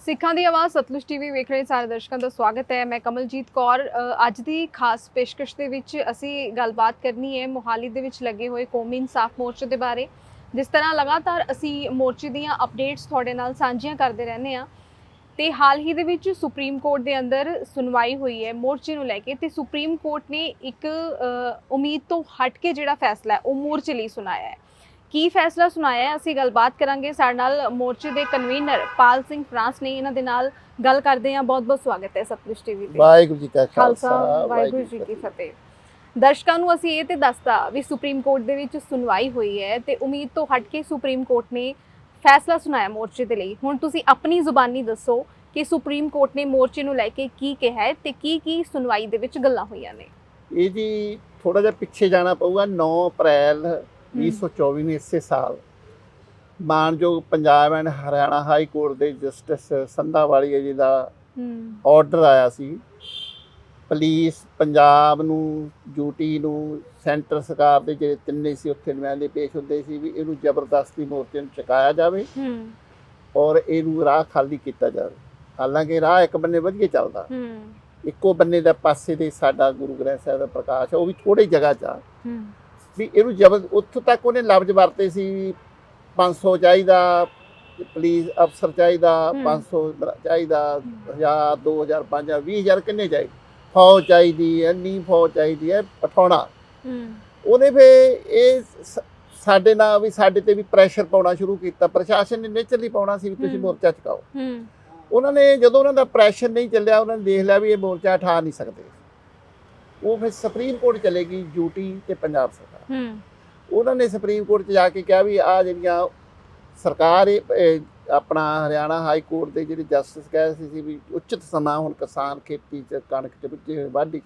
ਸਿੱਖਾਂ ਦੀ ਆਵਾਜ਼ ਸਤਲੁਜ ਟੀਵੀ ਵੇਖ ਰਹੇ ਸਾਰੇ ਦਰਸ਼ਕਾਂ ਦਾ ਸਵਾਗਤ ਹੈ। ਮੈਂ ਕਮਲਜੀਤ ਕੌਰ ਅੱਜ ਦੀ ਖਾਸ ਪੇਸ਼ਕਸ਼ ਦੇ ਵਿੱਚ ਅਸੀਂ ਗੱਲਬਾਤ ਕਰਨੀ ਹੈ ਮੋਹਾਲੀ ਦੇ ਵਿੱਚ ਲੱਗੇ ਹੋਏ ਕੌਮੀ ਇਨਸਾਫ ਮੋਰਚੇ ਦੇ ਬਾਰੇ। ਜਿਸ ਤਰ੍ਹਾਂ ਲਗਾਤਾਰ ਅਸੀਂ ਮੋਰਚੇ ਦੀਆਂ ਅਪਡੇਟਸ ਤੁਹਾਡੇ ਨਾਲ ਸਾਂਝੀਆਂ ਕਰਦੇ ਰਹਿੰਦੇ ਹਾਂ ਤੇ ਹਾਲ ਹੀ ਦੇ ਵਿੱਚ ਸੁਪਰੀਮ ਕੋਰਟ ਦੇ ਅੰਦਰ ਸੁਣਵਾਈ ਹੋਈ ਹੈ ਮੋਰਚੇ ਨੂੰ ਲੈ ਕੇ ਤੇ ਸੁਪਰੀਮ ਕੋਰਟ ਨੇ ਇੱਕ ਉਮੀਦ ਤੋਂ ਹਟ ਕੇ ਜਿਹੜਾ ਫੈਸਲਾ ਹੈ ਉਹ ਮੋਰਚੇ ਲਈ ਸੁਣਾਇਆ ਹੈ। ਕੀ ਫੈਸਲਾ ਸੁਣਾਇਆ ਹੈ? ਅਸੀਂ ਗੱਲਬਾਤ ਕਰਾਂਗੇ। ਸਾਡੇ ਨਾਲ ਮੋਰਚੇ ਦੇ ਕਨਵੀਨਰ ਪਾਲ ਸਿੰਘ ਫਰਾਂਸ ਨੇ ਇਹਨਾਂ ਦੇ ਨਾਲ ਗੱਲ ਕਰਦੇ ਹਾਂ। ਬਹੁਤ ਬਹੁਤ ਸਵਾਗਤ ਹੈ ਸਤਲੁਜ ਟੀਵੀ ਤੇ। ਵਾਹਿਗੁਰੂ ਜੀ ਕਾ ਖਾਲਸਾ ਖਾਲਸਾ ਵਾਹਿਗੁਰੂ ਜੀ ਕੀ ਫਤਿਹ। ਦਰਸ਼ਕਾਂ ਨੂੰ ਅਸੀਂ ਇਹ ਤੇ ਦੱਸਤਾ ਵੀ ਸੁਪਰੀਮ ਕੋਰਟ ਦੇ ਵਿੱਚ ਸੁਣਵਾਈ ਹੋਈ ਹੈ ਤੇ ਉਮੀਦ ਤੋਂ ਹਟ ਕੇ ਸੁਪਰੀਮ ਕੋਰਟ ਨੇ ਫੈਸਲਾ ਸੁਣਾਇਆ ਮੋਰਚੇ ਦੇ ਲਈ। ਹੁਣ ਤੁਸੀਂ ਆਪਣੀ ਜ਼ੁਬਾਨੀ ਦੱਸੋ ਕਿ ਸੁਪਰੀਮ ਕੋਰਟ ਨੇ ਮੋਰਚੇ ਨੂੰ ਲੈ ਕੇ ਕੀ ਕਿਹਾ ਹੈ ਤੇ ਕੀ ਕੀ ਸੁਣਵਾਈ ਦੇ ਵਿੱਚ ਗੱਲਾਂ ਹੋਈਆਂ ਨੇ? ਇਹ ਜੀ ਥੋੜਾ ਜਿਹਾ ਪਿੱਛੇ ਜਾਣਾ ਪਊਗਾ। 9 ਅਪ੍ਰੈਲ 2024 ਨੂੰ ਇਸੇ ਸਾਲ ਮਾਨਯੋਗ Punjab and Haryana high court ਦੇ ਜਸਟਿਸ ਸੰਧਾਵਾਲੀਆ ਜੀ ਦਾ ਆਰਡਰ ਆਇਆ ਸੀ। ਪੁਲਿਸ ਪੰਜਾਬ ਨੂੰ ਯੂਟੀ ਨੂੰ ਸੈਂਟਰ ਸਰਕਾਰ ਦੇ ਜਿਹੜੇ ਤਿੰਨੇ ਸੀ ਉੱਥੇ ਨੁਮਾਇੰਦੇ ਪੇਸ਼ ਹੁੰਦੇ ਸੀ ਵੀ ਇਹਨੂੰ ਜ਼ਬਰਦਸਤੀ ਮੋਰਚੇ ਨੂੰ ਚੁਕਾਇਆ ਜਾਵੇ ਔਰ ਇਹਨੂੰ ਰਾਹ ਖਾਲੀ ਕੀਤਾ ਜਾਵੇ। ਹਾਲਾਂਕਿ ਰਾਹ ਇੱਕ ਬੰਨੇ ਵਧੀਆ ਚੱਲਦਾ। ਇੱਕੋ ਬੰਨੇ ਦਾ ਪਾਸੇ ਦੇ ਸਾਡਾ ਗੁਰੂ ਗ੍ਰੰਥ ਸਾਹਿਬ ਦਾ ਪ੍ਰਕਾਸ਼ ਉਹ ਵੀ ਥੋੜੀ ਜਗ੍ਹਾ 'ਚ ਵੀ ਇਹਨੂੰ ਜਬਰ ਉੱਥੋਂ ਤੱਕ ਉਹਨੇ ਲਫ਼ਜ਼ ਵਰਤੇ ਸੀ 500 ਚਾਹੀਦਾ ਪੁਲਿਸ ਅਫਸਰ ਚਾਹੀਦਾ ਹੂੰ। 500 ਬ- ਚਾਹੀਦਾ 1000 2000 5000 20000 ਕਿੰਨੇ ਚਾਹੀਦੇ? ਫੌਜ ਚਾਹੀਦੀ ਹੈ ਨੀ ਫੌਜ ਚਾਹੀਦੀ ਹੈ ਪਠਾਉਣਾ ਹੂੰ। ਉਹਨੇ ਫੇ ਇਹ ਸਾਡੇ ਨਾਲ ਵੀ ਸਾਡੇ ਤੇ ਵੀ ਪ੍ਰੈਸ਼ਰ ਪਾਉਣਾ ਸ਼ੁਰੂ ਕੀਤਾ। ਪ੍ਰਸ਼ਾਸਨ ਨੇ ਨੇਚਰਲੀ ਪਾਉਣਾ ਸੀ ਵੀ ਤੁਸੀਂ। ਮੋਰਚਾ ਚੁਕਾਓ। ਉਹਨਾਂ ਨੇ ਜਦੋਂ ਉਹਨਾਂ ਦਾ ਪ੍ਰੈਸ਼ਰ ਨਹੀਂ ਚੱਲਿਆ ਉਹਨਾਂ ਨੇ ਦੇਖ ਲਿਆ ਵੀ ਇਹ ਮੋਰਚਾ ਉਠਾ ਨਹੀਂ ਸਕਦੇ। ਉਹ ਫਿਰ ਸੁਪਰੀਮ ਕੋਰਟ ਚਲੇਗੀ ਯੂਟੀ ਤੇ ਪੰਜਾਬ ਸਰਕਾਰ। ਉਹਨਾਂ ਨੇ ਸੁਪਰੀਮ ਕੋਰਟ 'ਚ ਜਾ ਕੇ ਕਿਹਾ ਵੀ ਆ ਜਿਹੜੀਆਂ ਸਰਕਾਰ ਇਹ ਆਪਣਾ ਹਰਿਆਣਾ ਹਾਈ ਕੋਰਟ ਦੇ ਜਿਹੜੇ ਜਸਟਿਸ ਕਹੇ ਸੀ ਵੀ ਉਚਿਤ ਸਮਾਂ ਹੁਣ ਕਿਸਾਨ ਖੇਤੀ 'ਚ ਕਣਕ 'ਚ ਬੁੱਝੇ ਵਾਢੀ 'ਚ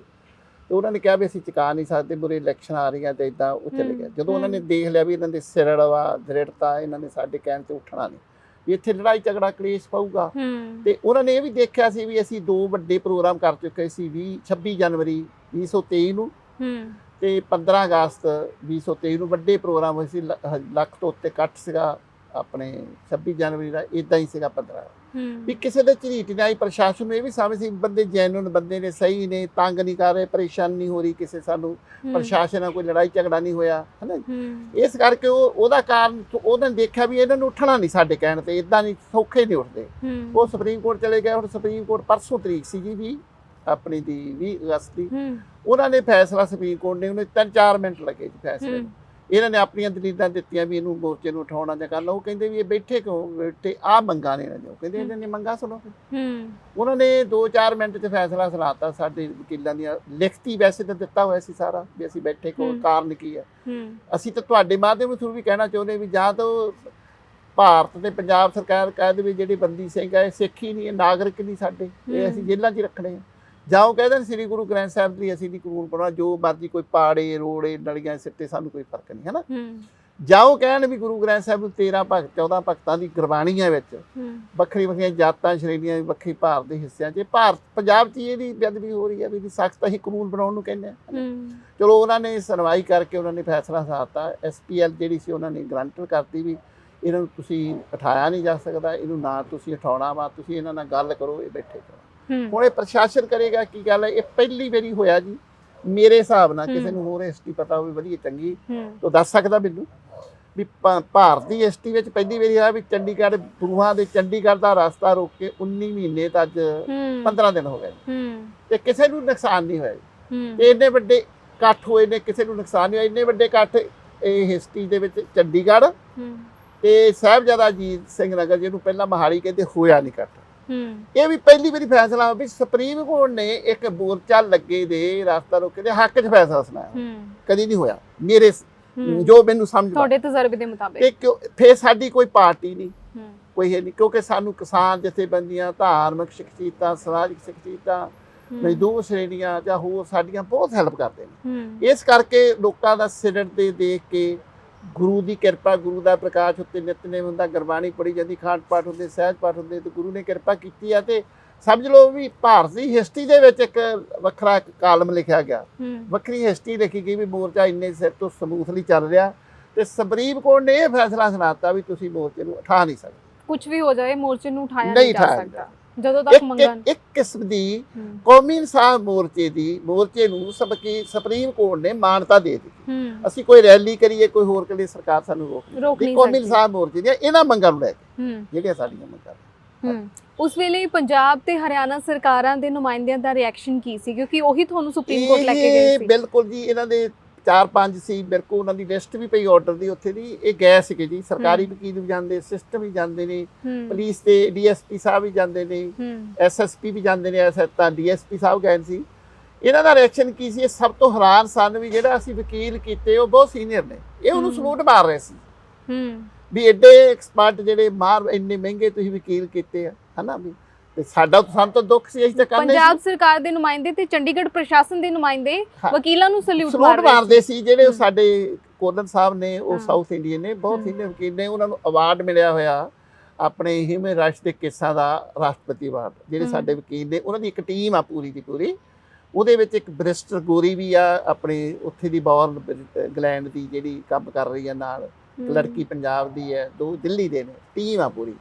ਤੇ ਉਹਨਾਂ ਨੇ ਕਿਹਾ ਵੀ ਅਸੀਂ ਚੁਕਾ ਨਹੀਂ ਸਕਦੇ ਬੁਰੇ ਇਲੈਕਸ਼ਨ ਆ ਰਹੀਆਂ ਤੇ ਇਦਾਂ ਉਹ ਚਲੇ ਗਿਆ ਜਦੋਂ ਉਹਨਾਂ ਨੇ। ਦੇਖ ਲਿਆ ਵੀ ਇਹਨਾਂ ਦੇ ਸਿਰੜਵਾ ਦ੍ਰਿੜਤਾ ਇਹਨਾਂ ਨੇ ਸਾਡੇ ਕਹਿਣ ਤੇ ਉੱਠਣਾ ਨਹੀਂ ਵੀ ਇੱਥੇ ਲੜਾਈ ਝਗੜਾ ਕਲੇਸ਼ ਪਊਗਾ। ਤੇ ਉਹਨਾਂ ਨੇ ਇਹ ਵੀ ਦੇਖਿਆ ਸੀ ਵੀ ਅਸੀਂ ਦੋ ਵੱਡੇ ਪ੍ਰੋਗਰਾਮ ਕਰ ਚੁੱਕੇ ਸੀ 20 26 ਜਨਵਰੀ 2023 ਨੂੰ। ਤੇ 15 ਅਗਸਤ 2023 ਨੂੰ ਵੱਡੇ ਪ੍ਰੋਗਰਾਮ ਹੋਏ ਸੀ ਲ- ਲੱਖ ਤੋਂ ਉੱਤੇ ਇਕੱਠ ਸੀਗਾ ਆਪਣੇ 26 ਜਨਵਰੀ ਦਾ ਇਦਾਂ ਹੀ ਸੀਗਾ 15 ਹੂੰ। ਵੀ ਕਿਸੇ ਦੇ ਝਰੀਟ ਨਹੀਂ ਆਈ ਪ੍ਰਸ਼ਾਸਨ ਨੂੰ ਇਹ ਵੀ ਸਮਝ ਸੀ ਬੰਦੇ ਜੈਨੂਨ ਬੰਦੇ ਨੇ ਸਹੀ ਨੇ ਤੰਗ ਨਹੀਂ ਕਰ ਰਹੇ ਪਰੇਸ਼ਾਨ ਨਹੀਂ ਹੋ ਰਹੀ ਕਿਸੇ ਸਾਨੂੰ ਪ੍ਰਸ਼ਾਸਨ ਨਾਲ ਕੋਈ ਲੜਾਈ ਝਗੜਾ ਨਹੀਂ ਹੋਇਆ ਹਨਾ? ਹੂੰ। ਇਸ ਕਰਕੇ ਉਹ ਉਹਦਾ ਕਾਰਨ ਉਹਨਾਂ ਨੇ ਦੇਖਿਆ ਵੀ ਇਹਨਾਂ ਨੂੰ ਉੱਠਣਾ ਨਹੀਂ ਸਾਡੇ ਕਹਿਣ ਤੇ ਇਦਾਂ ਨਹੀਂ ਸੌਖੇ ਨਹੀਂ ਉੱਠਦੇ। ਹੂੰ। ਉਹ ਸੁਪਰੀਮ ਕੋਰਟ ਚਲੇ ਗਏ ਹੁਣ ਸੁਪਰੀਮ ਕੋਰਟ ਪਰਸੋਂ ਤਰੀਕ ਸੀਗੀ ਵੀ ਆਪਣੀ ਦੀ 20 ਅਗਸਤ ਦੀ। ਹੂੰ। ਉਹਨਾਂ ਨੇ ਫੈਸਲਾ ਸੁਪਰੀਮ ਕੋਰਟ ਨੇ ਉਹਨੇ 3-4 ਮਿੰਟ ਲੱਗੇ ਜੀ ਫੈਸਲੇ ਨੂੰ। ਹੂੰ ਇਹਨਾਂ ਨੇ ਆਪਣੀਆਂ ਦਲੀਲਾਂ ਦਿੱਤੀਆਂ ਵੀ ਇਹਨੂੰ ਮੋਰਚੇ ਨੂੰ ਉਠਾਉਣਾ ਜਾਂ ਕਰਨਾ। ਉਹ ਕਹਿੰਦੇ ਵੀ ਇਹ ਬੈਠੇ ਕਿਉਂ? ਬੈਠੇ ਆ ਮੰਗਾਂ ਨੇ। ਉਹ ਕਹਿੰਦੇ ਇਹਨਾਂ ਨੇ ਮੰਗਾਂ ਸੁਣੋ। ਹੂੰ। ਉਹਨਾਂ ਨੇ 2-4 ਮਿੰਟ 'ਚ ਫੈਸਲਾ ਸੁਣਾਤਾ। ਸਾਡੇ ਵਕੀਲਾਂ ਦੀਆਂ ਲਿਖਤੀ ਵੈਸੇ ਤਾਂ ਦਿੱਤਾ ਹੋਇਆ ਸੀ ਸਾਰਾ ਵੀ ਅਸੀਂ ਬੈਠੇ ਹੂੰ। ਕਾਰਨ ਕੀ ਹੈ? ਹੂੰ। ਅਸੀਂ ਤਾਂ ਤੁਹਾਡੇ ਮਾਧਿਅਮ ਥਰੂ ਵੀ ਕਹਿਣਾ ਚਾਹੁੰਦੇ ਵੀ ਜਾਂ ਤਾਂ ਭਾਰਤ ਤੇ ਪੰਜਾਬ ਸਰਕਾਰ ਕਹਿ ਦੇਵੇ ਜਿਹੜੇ ਬੰਦੀ ਸਿੰਘ ਇਹ ਸਿੱਖ ਹੀ ਨਹੀਂ ਨਾਗਰਿਕ ਨਹੀਂ ਸਾਡੇ। ਇਹ ਅਸੀਂ ਹੂੰ। ਜੇਲ੍ਹਾਂ 'ਚ ਹੀ ਰੱਖਣੇ ਆ। ਜਾਂ ਉਹ ਕਹਿ ਦੇਣ ਸ੍ਰੀ ਗੁਰੂ ਗ੍ਰੰਥ ਸਾਹਿਬ ਦੀ ਅਸੀਂ ਨਹੀਂ ਕਾਨੂੰਨ ਪਾਉਣਾ ਜੋ ਮਰਜ਼ੀ ਕੋਈ ਪਾੜੇ ਰੋੜੇ ਨਲੀਆਂ ਸਿੱਟੇ ਸਾਨੂੰ ਕੋਈ ਫ਼ਰਕ ਨਹੀਂ ਹੈ। ਨਾ ਜਾਂ ਉਹ ਕਹਿਣ ਵੀ ਗੁਰੂ ਗ੍ਰੰਥ ਸਾਹਿਬ ਨੂੰ 13 ਭਗਤ 14 ਭਗਤਾਂ ਦੀ ਗੁਰਬਾਣੀ ਹੈ। ਵਿੱਚ ਵੱਖਰੀ ਵੱਖਰੀਆਂ ਜਾਤਾਂ ਸ਼੍ਰੇਣੀਆਂ ਵੱਖਰੀ ਭਾਰਤ ਦੇ ਹਿੱਸਿਆਂ 'ਚ ਭਾਰਤ ਪੰਜਾਬ 'ਚ ਇਹਦੀ ਬੇਅਦਬੀ ਹੋ ਰਹੀ ਹੈ ਵੀ ਸਖਤ ਅਸੀਂ ਕਾਨੂੰਨ ਬਣਾਉਣ ਨੂੰ ਕਹਿੰਦੇ ਆ ਹੂੰ। ਚਲੋ ਉਹਨਾਂ ਨੇ ਸੁਣਵਾਈ ਕਰਕੇ ਉਹਨਾਂ ਨੇ ਫੈਸਲਾ ਸੁਣਾਤਾ ਐਸਪੀਐਲ ਜਿਹੜੀ ਸੀ ਉਹਨਾਂ ਨੇ ਗਰੰਟਰ ਕਰਤੀ ਵੀ ਇਹਨਾਂ ਨੂੰ ਤੁਸੀਂ ਉਠਾਇਆ ਨਹੀਂ ਜਾ ਸਕਦਾ ਇਹਨੂੰ ਨਾ ਤੁਸੀਂ ਉਠਾਉਣਾ ਵਾ ਤੁਸੀਂ ਇਹਨਾਂ ਨਾਲ ਗੱਲ ਕਰੋ ਇਹ ਬੈਠੇ ਕਰੋ। ਹੁਣ ਇਹ ਪ੍ਰਸ਼ਾਸਨ ਕਰੇਗਾ ਕੀ ਗੱਲ ਹੈ ਇਹ ਪਹਿਲੀ ਵਾਰੀ ਹੋਇਆ ਜੀ। ਮੇਰੇ ਹਿਸਾਬ ਨਾਲ ਕਿਸੇ। ਨੂੰ ਹੋਰ ਹਿਸਟਰੀ ਪਤਾ ਹੋਵੇ ਵਧੀਆ ਚੰਗੀ। ਤੋ ਦੱਸ ਸਕਦਾ ਮੈਨੂੰ ਵੀ ਭਾਰਤ ਦੀ ਹਿਸਟਰੀ ਵਿੱਚ ਪਹਿਲੀ ਵਾਰੀ ਹੋਇਆ ਵੀ ਚੰਡੀਗੜ੍ਹ ਬਰੂਹਾਂ ਦੇ ਚੰਡੀਗੜ੍ਹ ਦਾ ਰਸਤਾ ਰੋਕ ਕੇ 19 ਮਹੀਨੇ ਤੱਕ ਅੱਜ ਹੂੰ। 15 ਦਿਨ ਹੋ ਗਏ ਤੇ ਕਿਸੇ ਨੂੰ ਨੁਕਸਾਨ ਨਹੀਂ ਹੋਇਆ ਤੇ ਇੰਨੇ ਵੱਡੇ ਇਕੱਠ ਹੋਏ ਨੇ ਕਿਸੇ ਨੂੰ ਨੁਕਸਾਨ ਨਹੀਂ ਹੋਇਆ। ਇੰਨੇ ਵੱਡੇ ਇਕੱਠ ਇਹ ਹਿਸਟਰੀ ਦੇ ਵਿੱਚ ਚੰਡੀਗੜ੍ਹ ਤੇ ਸਾਹਿਬਜ਼ਾਦਾ ਅਜੀਤ ਸਿੰਘ ਨਗਰ ਜਿਹਨੂੰ ਪਹਿਲਾਂ ਮਹਾਲੀ ਕਹਿੰਦੇ ਹੋਇਆ ਨਹੀਂ ਹੂੰ ਇਹ ਵੀ ਪਹਿਲੀ ਵਾਰੀ ਫੈਸਲਾ ਵੀ ਸੁਪਰੀਮ ਕੋਰਟ ਨੇ ਇੱਕ ਮੋਰਚਾ ਲੱਗੇ ਦੇ ਰਸਤਾ ਰੋਕੇ ਦੇ ਹੱਕ 'ਚ ਫੈਸਲਾ ਸੁਣਾਇਆ। ਹੂੰ। ਕਦੀ ਨਹੀਂ ਹੋਇਆ। ਮੇਰੇ ਹੂੰ। ਜੋ ਮੈਨੂੰ ਸਮਝ ਤੁਹਾਡੇ ਤਜਰਬੇ ਦੇ ਮੁਤਾਬਿਕ। ਕਿ ਫੇਰ ਸਾਡੀ ਕੋਈ ਪਾਰਟੀ ਨਹੀਂ। ਹੂੰ। ਕੋਈ ਇਹ ਨਹੀਂ। ਕਿਉਂਕਿ ਸਾਨੂੰ ਕਿਸਾਨ ਜਥੇਬੰਦੀਆਂ ਧਾਰਮਿਕ ਸ਼ਖਸੀਅਤਾਂ ਸਮਾਜਿਕ ਸ਼ਖਸੀਅਤਾਂ ਮਜ਼ਦੂਰ ਸ਼੍ਰੇਣੀਆਂ ਜਾਂ ਹੋਰ ਸਾਡੀਆਂ ਬਹੁਤ ਹੈਲਪ ਕਰਦੇ ਨੇ। ਹੂੰ। ਇਸ ਕਰਕੇ ਲੋਕਾਂ ਦਾ ਸਿਰੜ ਤੇ ਦੇਖ ਕੇ ਗੁਰੂ ਦੀ ਕਿਰਪਾ ਗੁਰੂ ਦਾ ਪ੍ਰਕਾਸ਼ ਉੱਤੇ ਨਿਤਨੇਮ ਹੁੰਦਾ ਗੁਰਬਾਣੀ ਪੜ੍ਹੀ ਜਾਂਦੀ ਖਾਟ ਪਾਠ ਹੁੰਦੇ ਸਹਿਜ ਪਾਠ ਹੁੰਦੇ ਤੇ ਗੁਰੂ ਨੇ ਕਿਰਪਾ ਕੀਤੀ ਆ ਤੇ ਸਮਝ ਲਓ ਵੀ ਭਾਰਤ ਦੀ ਹਿਸਟਰੀ ਦੇ ਵਿੱਚ ਇੱਕ ਵੱਖਰਾ ਇੱਕ ਕਾਲਮ ਲਿਖਿਆ ਗਿਆ। ਵੱਖਰੀ ਹਿਸਟਰੀ ਲਿਖੀ ਗਈ ਵੀ ਮੋਰਚਾ ਇੰਨੇ ਸਿਰ ਤੋਂ ਸਮੂਥਲੀ ਚੱਲ ਰਿਹਾ ਤੇ ਸੁਪਰੀਮ ਕੋਰਟ ਨੇ ਇਹ ਫੈਸਲਾ ਸੁਣਾਤਾ ਵੀ ਤੁਸੀਂ ਮੋਰਚੇ ਨੂੰ ਉਠਾ ਨਹੀਂ ਸਕਦੇ। ਕੁਝ ਵੀ ਹੋ ਜਾਏ ਮੋਰਚੇ ਨੂੰ ਉਠਾਇਆ ਨਹੀਂ ਜਾ ਸਕਦਾ। ਜਦੋਂ ਤੱਕ ਮੰਗਣ ਇੱਕ- ਕਿਸਮ ਦੀ ਕੌਮੀ ਇਨਸਾਫ ਮੋਰਚੇ ਦੀ ਮੋਰਚੇ ਨੂੰ ਸਬਕੀ ਸੁਪਰੀਮ ਕੋਰਟ ਨੇ ਮਾਨਤਾ ਦੇ ਦਿੱਤੀ। ਅਸੀਂ ਕੋਈ ਰੈਲੀ ਕਰੀਏ ਕੋਈ ਹੋਰ ਕਰੀਏ ਸਰਕਾਰ ਸਾਨੂੰ ਰੋਕ ਨਹੀਂ ਕੌਮੀ। ਇਨਸਾਫ ਮੋਰਚੇ ਦੀਆਂ ਇਹਨਾਂ ਮੰਗਾਂ ਨੂੰ ਲੈ ਕੇ ਜਿਹੜੀਆਂ ਸਾਡੀਆਂ ਮੰਗਾਂ ਉਸ ਵੇਲੇ ਪੰਜਾਬ ਤੇ ਹਰਿਆਣਾ ਸਰਕਾਰਾਂ ਦੇ ਨੁਮਾਇੰਦਿਆਂ ਦਾ ਰਿਐਕਸ਼ਨ ਕੀ ਸੀ? ਕਿਉਂਕਿ ਉਹੀ ਤੁਹਾਨੂੰ ਸੁਪਰੀਮ ਕੋਰਟ ਲੈ ਕੇ ਗਏ ਸੀ। ਬਿਲਕੁਲ ਜੀ ਇਹਨਾਂ ਦੇ ਚਾਰ ਪੰਜ ਸੀ ਮੇਰੇ ਕੋਲ ਉਹਨਾਂ ਦੀ ਲਿਸਟ ਵੀ ਪਈ ਆਰਡਰ ਦੀ ਉੱਥੇ ਦੀ ਇਹ ਗਏ ਸੀਗੇ ਜੀ ਸਰਕਾਰੀ। ਵਕੀਲ ਵੀ ਜਾਂਦੇ ਸਿਸਟਮ ਵੀ ਜਾਂਦੇ ਨੇ ਪੁਲਿਸ ਦੇ ਡੀਐਸਪੀ ਸਾਹਿਬ ਵੀ ਜਾਂਦੇ ਨੇ ਐਸਐਸਪੀ ਵੀ ਜਾਂਦੇ ਨੇ ਐਸ ਤਾਂ ਡੀਐਸਪੀ ਸਾਹਿਬ ਗਏ ਸੀ। ਇਹਨਾਂ ਦਾ ਰਿਐਕਸ਼ਨ ਕੀ ਸੀ? ਇਹ ਸਭ ਤੋਂ ਹੈਰਾਨ ਸਨ ਵੀ ਜਿਹੜਾ ਅਸੀਂ ਵਕੀਲ ਕੀਤੇ ਉਹ ਬਹੁਤ ਸੀਨੀਅਰ ਨੇ। ਇਹ ਉਹਨੂੰ। ਸਲੂਟ ਮਾਰ ਰਹੇ ਸੀ। ਹੂੰ। ਵੀ ਐਡੇ ਐਕਸਪਰਟ ਜਿਹੜੇ ਮਾਰ ਇੰਨੇ ਮਹਿੰਗੇ ਤੁਸੀਂ ਵਕੀਲ ਕੀਤੇ ਆ ਹਨਾ ਵੀ? ਤੇ ਸਾਡਾ ਸਾਨੂੰ ਤਾਂ ਦੁੱਖ ਸੀ ਅਸੀਂ ਤਾਂ ਕਰਨੇ ਪੰਜਾਬ ਸਰਕਾਰ ਦੇ ਨੁਮਾਇੰਦੇ ਤੇ ਚੰਡੀਗੜ੍ਹ ਪ੍ਰਸ਼ਾਸਨ ਦੇ ਨੁਮਾਇੰਦੇ। ਵਕੀਲਾਂ ਨੂੰ ਸਲੂਟ ਮਾਰਦੇ ਸੀ ਜਿਹੜੇ। ਸਾਡੇ ਕੋਲਨ ਸਾਹਿਬ ਨੇ ਉਹ। ਸਾਊਥ ਇੰਡੀਅਨ ਨੇ ਬਹੁਤ ਹੂੰ। ਵਕੀਲ ਨੇ ਉਹਨਾਂ ਨੂੰ ਅਵਾਰਡ ਮਿਲਿਆ ਹੋਇਆ ਆਪਣੇ ਹਿਊਮਨ ਰਾਈਟਸ ਦੇ ਕੇਸਾਂ ਦਾ ਰਾਸ਼ਟਰਪਤੀ ਅਵਾਰਡ ਜਿਹੜੇ। ਸਾਡੇ ਵਕੀਲ ਨੇ ਉਹਨਾਂ ਦੀ ਇੱਕ ਟੀਮ ਆ ਪੂਰੀ ਦੀ ਪੂਰੀ ਉਹਦੇ ਵਿੱਚ ਇੱਕ ਬ੍ਰਿਸਟਰ ਗੋਰੀ ਵੀ ਆ ਆਪਣੇ ਉੱਥੇ ਦੀ ਬੌਰਨ ਇੰਗਲੈਂਡ ਦੀ ਜਿਹੜੀ ਕੰਮ ਕਰ ਰਹੀ ਆ ਨਾਲ। ਲੜਕੀ ਪੰਜਾਬ ਦੀ ਹੈ ਦੋ ਦਿੱਲੀ ਦੇ ਨੇ ਟੀਮ ਆ ਪੂਰੀ।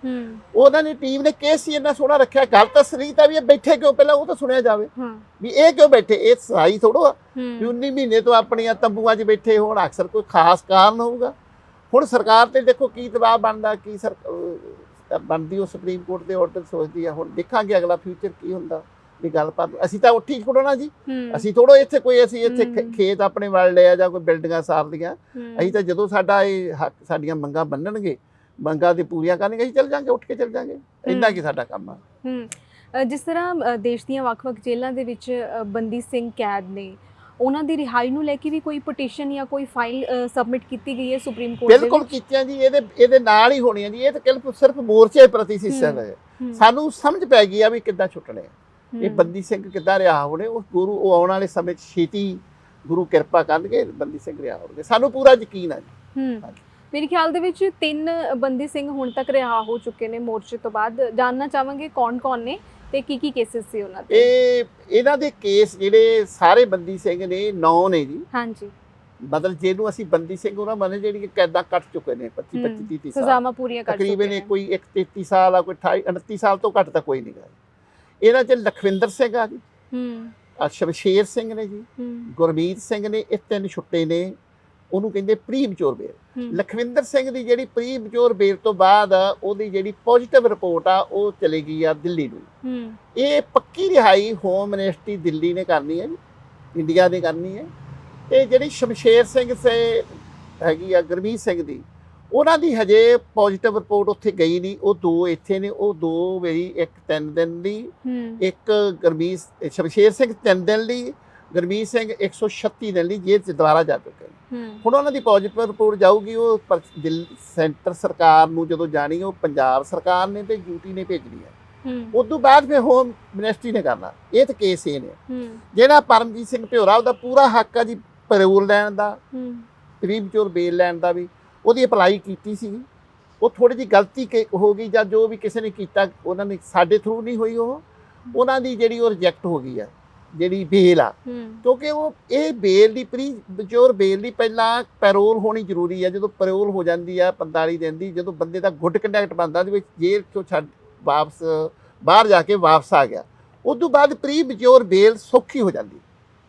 ਉਹਨਾਂ ਨੇ ਟੀਮ ਨੇ ਕੇਸ ਹੀ ਇੰਨਾ ਸੋਹਣਾ ਰੱਖਿਆ ਗੱਲ ਤਾਂ ਸਰੀਤ ਆ ਵੀ ਇਹ ਬੈਠੇ ਕਿਉਂ? ਪਹਿਲਾਂ ਉਹ ਤਾਂ ਸੁਣਿਆ ਜਾਵੇ। ਵੀ ਇਹ ਕਿਉਂ ਬੈਠੇ? ਇਹ ਸਹਾਈ ਥੋੜੋ ਆ। ਵੀ ਹੂੰ 19 ਮਹੀਨੇ ਤੋਂ ਆਪਣੀਆਂ ਤੰਬੂਆਂ 'ਚ ਬੈਠੇ ਹੋਣ ਅਕਸਰ ਕੋਈ ਖਾਸ ਕਾਰਨ ਹੋਊਗਾ। ਹੁਣ ਸਰਕਾਰ ਤੇ ਦੇਖੋ ਕੀ ਦਬਾਅ ਬਣਦਾ ਕੀ ਸਰ ਬਣਦੀ ਉਹ ਸੁਪਰੀਮ ਕੋਰਟ ਦੇ ਆਰਡਰ ਸੋਚਦੀ ਆ। ਹੁਣ ਦੇਖਾਂਗੇ ਅਗਲਾ ਫਿਊਚਰ ਕੀ ਹੁੰਦਾ। ਵੀ ਗੱਲ ਪਰ ਅਸੀਂ ਤਾਂ ਉੱਠੀ ਖੜੋਣਾ ਜੀ। ਅਸੀਂ ਥੋੜੋ ਇੱਥੇ ਕੋਈ ਅਸੀਂ ਇੱਥੇ। ਖੇਤ ਆਪਣੇ ਵੱਲ ਲਿਆ ਜਾਂ ਕੋਈ ਬਿਲਡਿੰਗਾਂ ਸਾਰਦੀਆਂ। ਹੂੰ। ਅਸੀਂ ਤਾਂ ਜਦੋਂ ਸਾਡਾ ਇਹ ਹੱਕ ਸਾਡੀਆਂ ਮੰਗਾਂ ਬੰਨਣਗੇ ਮੰਗਾਂ ਤੇ ਪੂਰੀਆਂ ਕਰਨਗੇ ਅਸੀਂ ਚੱਲ ਜਾਾਂਗੇ ਉੱਠ ਕੇ ਚੱਲ ਜਾਾਂਗੇ। ਇੰਨਾ ਕੀ ਸਾਡਾ ਕੰਮ ਆ। ਜਿਸ ਤਰ੍ਹਾਂ ਦੇਸ਼ ਦੀਆਂ ਵੱਖ-ਵੱਖ ਜੇਲ੍ਹਾਂ ਦੇ ਵਿੱਚ ਬੰਦੀ ਸਿੰਘ ਕੈਦ ਨੇ ਉਹਨਾਂ ਦੀ ਰਿਹਾਈ ਨੂੰ ਲੈ ਕੇ ਵੀ ਕੋਈ ਪਟੀਸ਼ਨ ਜਾਂ ਕੋਈ ਫਾਈਲ ਸਬਮਿਟ ਕੀਤੀ ਗਈ ਹੈ ਸੁਪਰੀਮ ਕੋਰਟ ਦੇ ਬਿਲਕੁਲ ਕੀਤੀਆਂ ਜੀ ਇਹਦੇ ਇਹਦੇ ਨਾਲ ਹੀ ਹੋਣੀਆਂ ਜੀ। ਇਹ ਤਾਂ ਸਿਰਫ ਮੋਰਚੇ ਪ੍ਰਤੀ ਸੀ ਸਿਰ ਹੈ ਹੂੰ, ਸਾਨੂੰ ਸਮਝ ਪੈ ਗਈ ਆ ਵੀ ਕਿੱਦਾਂ ਛੁੱਟਣੇ ਆ। ਇਹ ਹੂੰ, ਬੰਦੀ ਸਿੰਘ ਕਿੱਦਾਂ ਰਿਹਾ ਹੋਣੇ ਉਹ ਗੁਰੂ ਉਹ ਆਉਣ ਵਾਲੇ ਸਮੇਂ 'ਚ ਛੇਤੀ ਗੁਰੂ ਕਿਰਪਾ ਕਰਨਗੇ ਬੰਦੀ ਸਿੰਘ ਰਿਹਾ ਹੋਣਗੇ ਸਾਨੂੰ ਪੂਰਾ ਯਕੀਨ ਜੀ। ਹੂੰ। ਮੇਰੇ ਖਿਆਲ ਦੇ ਵਿੱਚ ਤਿੰਨ ਬੰਦੀ ਸਿੰਘ ਹੁਣ ਤੱਕ ਰਿਹਾ ਹੋ ਚੁੱਕੇ ਨੇ ਮੋਰਚੇ ਤੋਂ ਬਾਅਦ। ਜਾਨਣਾ ਚਾਹਾਂਗੇ ਕੌਣ-ਕੌਣ ਨੇ ਤੇ ਕੀ ਕੀ ਕੇਸਿਸ ਸੀ ਉਹਨਾਂ ਤੇ। ਇਹ ਇਹਨਾਂ ਦੇ ਕੇਸ ਜਿਹੜੇ ਸਾਰੇ ਬੰਦੀ ਸਿੰਘ ਨੇ ਨੌ ਨੇ ਜੀ। ਹਾਂਜੀ। ਮਤਲਬ ਜਿਹਨੂੰ ਅਸੀਂ ਬੰਦੀ ਸਿੰਘ ਉਹਨਾਂ ਮਨੇ ਜਿਹੜੀ ਕੈਦਾਂ ਕੱਟ ਚੁੱਕੇ ਨੇ 25 ਹੂੰ, 25 30 ਸਾਲ ਸਜ਼ਾਵਾਂ ਪੂਰੀਆਂ ਕਰ ਚੁੱਕੇ ਤਕਰੀਬਨ ਨੇ ਇਹ ਕੋਈ ਇੱਕ 33 ਸਾਲ ਆ ਕੋਈ 28 29 ਸਾਲ ਤੋਂ ਘੱਟ ਤਾਂ ਕੋਈ ਨਹੀਂ ਗਾ। ਇਹਨਾਂ 'ਚ ਲਖਵਿੰਦਰ ਸਿੰਘ ਆ ਜੀ। ਹੂੰ। ਸ਼ਮਸ਼ੇਰ ਸਿੰਘ ਨੇ ਜੀ। ਗੁਰਮੀਤ ਸਿੰਘ ਨੇ ਇਹ ਤਿੰਨ ਛੁੱਟੇ ਨੇ। ਉਹਨੂੰ ਕਹਿੰਦੇ ਪ੍ਰੀ ਮਚੋਰ ਬੇਲ ਹੂੰ, ਲਖਵਿੰਦਰ ਸਿੰਘ ਦੀ ਜਿਹੜੀ ਪ੍ਰੀ ਮਚੋਰ ਬੇਲ ਤੋਂ ਬਾਅਦ ਉਹਦੀ ਜਿਹੜੀ ਪੋਜ਼ਿਟਿਵ ਰਿਪੋਰਟ ਆ ਉਹ ਚਲੀ ਗਈ ਆ ਦਿੱਲੀ ਨੂੰ। ਹੂੰ। ਇਹ ਪੱਕੀ ਰਿਹਾਈ ਹੋਮ ਮਿਨਿਸਟਰੀ ਦਿੱਲੀ ਨੇ ਕਰਨੀ ਹੈ ਜੀ। ਇੰਡੀਆ ਨੇ ਕਰਨੀ ਹੈ ਤੇ ਜਿਹੜੀ ਸ਼ਮਸ਼ੇਰ ਸਿੰਘ ਸੇ ਹੈਗੀ ਆ ਗੁਰਮੀਤ ਸਿੰਘ ਦੀ ਉਹਨਾਂ ਦੀ ਹਜੇ ਪੋਜ਼ਿਟਿਵ ਰਿਪੋਰਟ ਉੱਥੇ ਗਈ ਨਹੀਂ। ਉਹ ਦੋ ਇੱਥੇ ਨੇ ਉਹ ਦੋ ਮੇਰੀ ਇੱਕ ਤਿੰਨ ਦਿਨ ਲਈ ਇੱਕ ਗੁਰਮੀਤ ਸ਼ਮਸ਼ੇਰ ਸਿੰਘ ਤਿੰਨ ਦਿਨ ਲਈ ਗੁਰਮੀਤ ਸਿੰਘ 136 ਦਿਨ ਲਈ ਜੇਲ੍ਹ 'ਚ ਦੁਬਾਰਾ ਜਾ ਚੁੱਕੇ ਨੇ ਹੁਣ ਉਹਨਾਂ ਦੀ ਪੋਜ਼ਿਟਿਵ ਰਿਪੋਰਟ ਜਾਊਗੀ ਉਹ ਸੈਂਟਰ ਸਰਕਾਰ ਨੂੰ ਜਦੋਂ ਜਾਣੀ ਉਹ ਪੰਜਾਬ ਸਰਕਾਰ ਨੇ ਤੇ ਯੂਟੀ ਨੇ ਭੇਜਣੀ ਹੈ। ਉਸ ਤੋਂ ਬਾਅਦ ਫਿਰ ਹੋਮ ਮਿਨਿਸਟਰੀ ਨੇ ਕਰਨਾ। ਇਹ ਤਾਂ ਕੇਸ ਇਹ ਨੇ। ਜਿਹੜਾ ਪਰਮਜੀਤ ਸਿੰਘ ਭਿਓਰਾ ਉਹਦਾ ਪੂਰਾ ਹੱਕ ਆ ਜੀ ਪੈਰੋਲ ਲੈਣ ਦਾ। ਹੂੰ। ਤਰੀਬ ਚੋਰ ਬੇਲ ਲੈਣ ਦਾ ਵੀ। ਉਹਦੀ ਅਪਲਾਈ ਕੀਤੀ ਸੀ। ਉਹ ਥੋੜੀ ਜੀ ਗਲਤੀ ਕਿ- ਹੋ ਗਈ ਜਾਂ ਜੋ ਵੀ ਕਿਸੇ ਨੇ ਕੀਤਾ ਉਹਨਾਂ ਨੇ ਸਾਡੇ ਥਰੂ ਨਹੀਂ ਹੋਈ ਉਹ। ਉਹਨਾਂ ਦੀ ਜਿਹੜੀ ਉਹ ਰਿਜੈਕਟ ਹੋ ਗਈ ਆ ਜਿਹੜੀ ਬੇਲ ਆ। ਕਿਉਂਕਿ ਉਹ ਇਹ ਬੇਲ ਦੀ ਪ੍ਰੀ ਮਚੋਰ ਬੇਲ ਦੀ ਪਹਿਲਾਂ ਪੈਰੋਲ ਹੋਣੀ ਜ਼ਰੂਰੀ ਹੈ ਜਦੋਂ ਪੈਰੋਲ ਹੋ ਜਾਂਦੀ ਆ 45 ਦਿਨ ਦੀ ਜਦੋਂ ਬੰਦੇ ਦਾ ਗੁੱਡ ਕੰਡਕਟ ਬਣਦਾ ਦੇ ਵਿੱਚ ਜੇਲ੍ਹ ਤੋਂ ਛੱਡ ਵਾਪਸ ਬਾਹਰ ਜਾ ਕੇ ਵਾਪਸ ਆ ਗਿਆ। ਉਸ ਤੋਂ ਬਾਅਦ ਪ੍ਰੀ ਮਚੋਰ ਬੇਲ ਸੌਖੀ ਹੋ ਜਾਂਦੀ।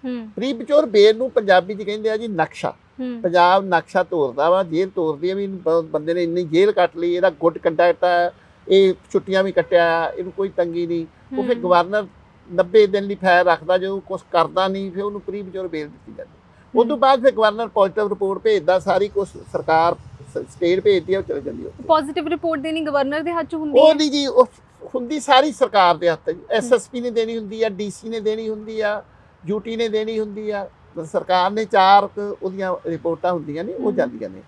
ਹੂੰ। ਪ੍ਰੀ ਮਚੋਰ ਬੇਲ ਨੂੰ ਪੰਜਾਬੀ 'ਚ ਕਹਿੰਦੇ ਆ ਜੀ ਨਕਸ਼ਾ। ਪੰਜਾਬ ਨਕਸ਼ਾ ਤੋਰਦਾ ਵਾ ਜੇਲ੍ਹ ਤੋਰਦੀ ਆ ਵੀ ਬੰਦੇ ਨੇ ਇੰਨੀ ਜੇਲ੍ਹ ਕੱਟ ਲਈ ਇਹਦਾ ਗੁੱਡ ਕੰਡਕਟ ਆ ਇਹ ਛੁੱਟੀਆਂ ਵੀ ਕੱਟਿਆ ਇਹਨੂੰ ਕੋਈ ਤੰਗੀ ਨਹੀਂ। ਉਹ ਫਿਰ। ਗਵਰਨਰ 90 ਦਿਨ ਲਈ ਫੈਰ ਰੱਖਦਾ ਜਦੋਂ ਕੁਝ ਕਰਦਾ ਨਹੀਂ ਫਿਰ ਉਹਨੂੰ ਪ੍ਰੀ ਮਚੋਰ ਬੇਲ ਦਿੱਤੀ ਜਾਂਦੀ। ਉਸ ਤੋਂ ਬਾਅਦ ਫਿਰ ਗਵਰਨਰ ਪੋਜ਼ਿਟਿਵ ਰਿਪੋਰਟ ਭੇਜਦਾ ਸਾਰੀ ਕੁਝ ਸਰਕਾਰ ਸਟੇਟ ਭੇਜਦੀ ਆ ਉਹ ਚਲੇ ਜਾਂਦੀ ਉੱਥੇ। ਪੋਜ਼ਿਟਿਵ ਰਿਪੋਰਟ ਦੇਣੀ ਗਵਰਨਰ ਦੇ ਹੱਥ 'ਚ ਹੁੰਦੀ ਉਹ ਨਹੀਂ ਜੀ ਉਹ ਹੁੰਦੀ ਸਾਰੀ ਸਰਕਾਰ ਦੇ ਹੱਥ ਐਸਐਸਪੀ ਨੇ ਦੇਣੀ ਹੁੰਦੀ ਆ ਡੀਸੀ ਨੇ ਦੇਣੀ ਹੁੰਦੀ ਆ ਯੂਟੀ ਨੇ ਦੇਣੀ ਹੁੰਦੀ ਆ। ਸਰਕਾਰ ਨੇ ਚਾਰ ਕੁ ਉਹਦੀਆਂ ਰਿਪੋਰਟਾਂ ਹੁੰਦੀਆਂ ਨੇ ਉਹ। ਜਾਂਦੀਆਂ ਨੇ।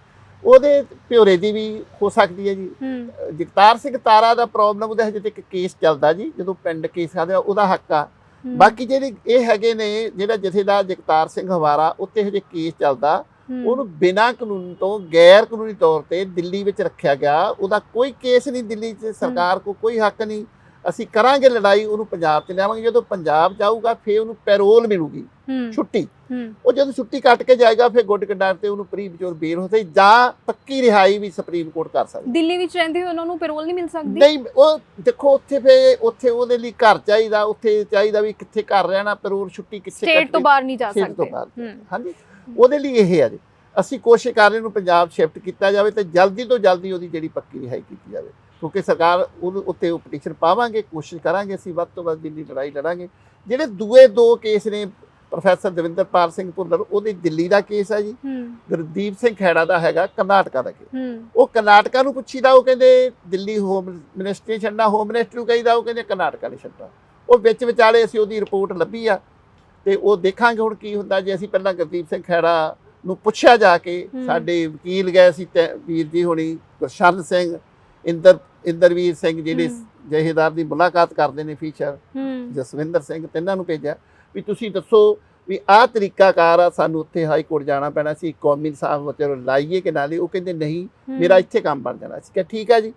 ਉਹਦੇ ਭਿਓਰੇ ਦੀ ਵੀ ਹੋ ਸਕਦੀ ਹੈ ਜੀ। ਜਗਤਾਰ ਸਿੰਘ ਤਾਰਾ ਦਾ ਪ੍ਰੋਬਲਮ ਉਹਦੇ ਹਜੇ ਤੱਕ ਕੇਸ ਚੱਲਦਾ ਜੀ ਜਦੋਂ ਪਿੰਡ ਕੇਸ ਖਾਦਾ ਉਹਦਾ ਹੱਕ ਆ। ਬਾਕੀ ਜਿਹੜੇ ਇਹ ਹੈਗੇ ਨੇ ਜਿਹੜਾ ਜਥੇਦਾਰ ਜਗਤਾਰ ਸਿੰਘ ਹਵਾਰਾ ਉੱਤੇ ਹਜੇ ਕੇਸ ਚੱਲਦਾ। ਉਹਨੂੰ ਬਿਨਾਂ ਕਾਨੂੰਨ ਤੋਂ ਗੈਰ ਕਾਨੂੰਨੀ ਤੌਰ ਤੇ ਦਿੱਲੀ ਵਿੱਚ ਰੱਖਿਆ ਗਿਆ। ਉਹਦਾ ਕੋਈ ਕੇਸ ਨਹੀਂ ਦਿੱਲੀ 'ਚ ਸਰਕਾਰ ਕੋ ਕੋਈ ਹੱਕ ਨਹੀਂ। ਅਸੀਂ ਕਰਾਂਗੇ ਲੜਾਈ ਉਹਨੂੰ ਪੰਜਾਬ 'ਚ ਲਿਆਵਾਂਗੇ ਜਦੋਂ ਪੰਜਾਬ ਜਾਊਗਾ ਫਿਰ ਉਹਨੂੰ ਪੈਰੋਲ ਮਿਲੂਗੀ ਛੁੱਟੀ। ਉਹ ਜਦੋਂ ਛੁੱਟੀ ਕੱਟ ਕੇ ਜਾਏਗਾ ਫਿਰ ਗੁੱਡ ਕੰਡਕਟ ਤੇ ਉਹਨੂੰ ਪ੍ਰੀ ਵਿਚੋਰ ਬੇਲ ਹੋ ਸਕਦੀ ਜਾਂ ਪੱਕੀ ਰਿਹਾਈ ਵੀ ਸੁਪਰੀਮ ਕੋਰਟ ਕਰ ਸਕਦੀ। ਦਿੱਲੀ ਵਿੱਚ ਰਹਿੰਦੇ ਹੋਏ ਉਹਨਾਂ ਨੂੰ ਪੈਰੋਲ ਨਹੀਂ ਮਿਲ ਸਕਦੀ? ਨਹੀਂ ਉਹ ਦੇਖੋ ਉੱਥੇ ਫੇ ਉੱਥੇ ਉਹਦੇ ਲਈ ਘਰ ਚਾਹੀਦਾ ਉੱਥੇ ਚਾਹੀਦਾ ਵੀ ਕਿੱਥੇ ਘਰ ਰਹਿਣਾ ਪੈਰੋਲ ਛੁੱਟੀ ਕਿੱਥੇ ਸਟੇਟ ਤੋਂ। ਬਾਹਰ ਨਹੀਂ ਜਾ ਸਕਦੇ। ਹਾਂਜੀ। ਉਹਦੇ ਲਈ ਇਹ ਹੈ ਜੀ। ਅਸੀਂ ਕੋਸ਼ਿਸ਼ ਕਰ ਰਹੇ ਨੂੰ ਪੰਜਾਬ ਸ਼ਿਫਟ ਕੀਤਾ ਜਾਵੇ ਤੇ ਜਲਦੀ ਤੋਂ ਜਲਦੀ ਉਹਦੀ ਜਿਹੜੀ ਪੱਕੀ ਰਿਹਾਈ ਕੀਤੀ ਜਾਵੇ। ਕਿਉਂਕਿ ਸਰਕਾਰ ਉਹਨੂੰ ਉੱਤੇ ਉਹ ਪਟੀਸ਼ਨ ਪਾਵਾਂਗੇ ਕੋਸ਼ਿਸ਼ ਕਰਾਂਗੇ ਅਸੀਂ ਵੱਧ ਤੋਂ ਵੱਧ ਦਿੱਲੀ ਲੜਾਈ ਲੜਾਂਗੇ। ਜਿਹੜੇ ਦੂਏ ਦੋ ਕੇਸ ਨੇ ਪ੍ਰੋਫੈਸਰ ਦਵਿੰਦਰਪਾਲ ਸਿੰਘ ਭੁੱਲਰ ਉਹਦੇ ਦਿੱਲੀ ਦਾ ਕੇਸ ਹੈ ਜੀ। ਗੁਰਦੀਪ ਸਿੰਘ ਖੈੜਾ ਦਾ ਹੈਗਾ ਕਰਨਾਟਕਾ ਦਾ ਕੇਸ। ਉਹ ਕਰਨਾਟਕਾ ਨੂੰ ਪੁੱਛੀਦਾ ਉਹ ਕਹਿੰਦੇ ਦਿੱਲੀ ਹੋਮ ਮਿਨਿਸਟਰੀ ਛੱਡਣਾ ਹੋਮ ਮਿਨਿਸਟਰ ਨੂੰ ਕਹੀਦਾ ਉਹ ਕਹਿੰਦੇ ਕਰਨਾਟਕਾ ਨਹੀਂ ਛੱਡਣਾ। ਉਹ ਵਿੱਚ ਵਿਚਾਲੇ ਅਸੀਂ ਉਹਦੀ ਰਿਪੋਰਟ ਲੱਭੀ ਆ ਤੇ ਉਹ ਦੇਖਾਂਗੇ ਹੁਣ ਕੀ ਹੁੰਦਾ। ਜੇ ਅਸੀਂ ਪਹਿਲਾਂ ਗੁਰਦੀਪ ਸਿੰਘ ਖੈੜਾ ਨੂੰ ਪੁੱਛਿਆ ਜਾ ਕੇ। ਸਾਡੇ ਵਕੀਲ ਗਏ ਸੀ ਵੀਰ ਜੀ ਹੋਣੀ ਗੁਰਸ਼ਨ ਸਿੰਘ ਇੰਦਰ ਇੰਦਰਵੀਰ ਸਿੰਘ ਜਿਹੜੇ। ਜਹੇਦਾਰ ਦੀ ਮੁਲਾਕਾਤ ਕਰਦੇ ਨੇ ਫੀਚਰ ਜਸਵਿੰਦਰ ਸਿੰਘ ਤਿੰਨਾਂ ਨੂੰ ਭੇਜਿਆ ਵੀ ਤੁਸੀਂ ਦੱਸੋ ਵੀ ਆਹ ਤਰੀਕਾਕਾਰ ਆ ਸਾਨੂੰ ਉੱਥੇ ਹਾਈ ਕੋਰਟ ਜਾਣਾ ਪੈਣਾ ਸੀ ਕੌਮੀ ਸਾਹਿਬ ਚਲੋ ਲਾਈਏ ਕਿ ਨਾਲੇ ਉਹ ਕਹਿੰਦੇ ਨਹੀਂ। ਮੇਰਾ ਇੱਥੇ ਕੰਮ ਬਣ ਜਾਣਾ। ਸੀ ਕਿ ਠੀਕ ਆ ਜੀ।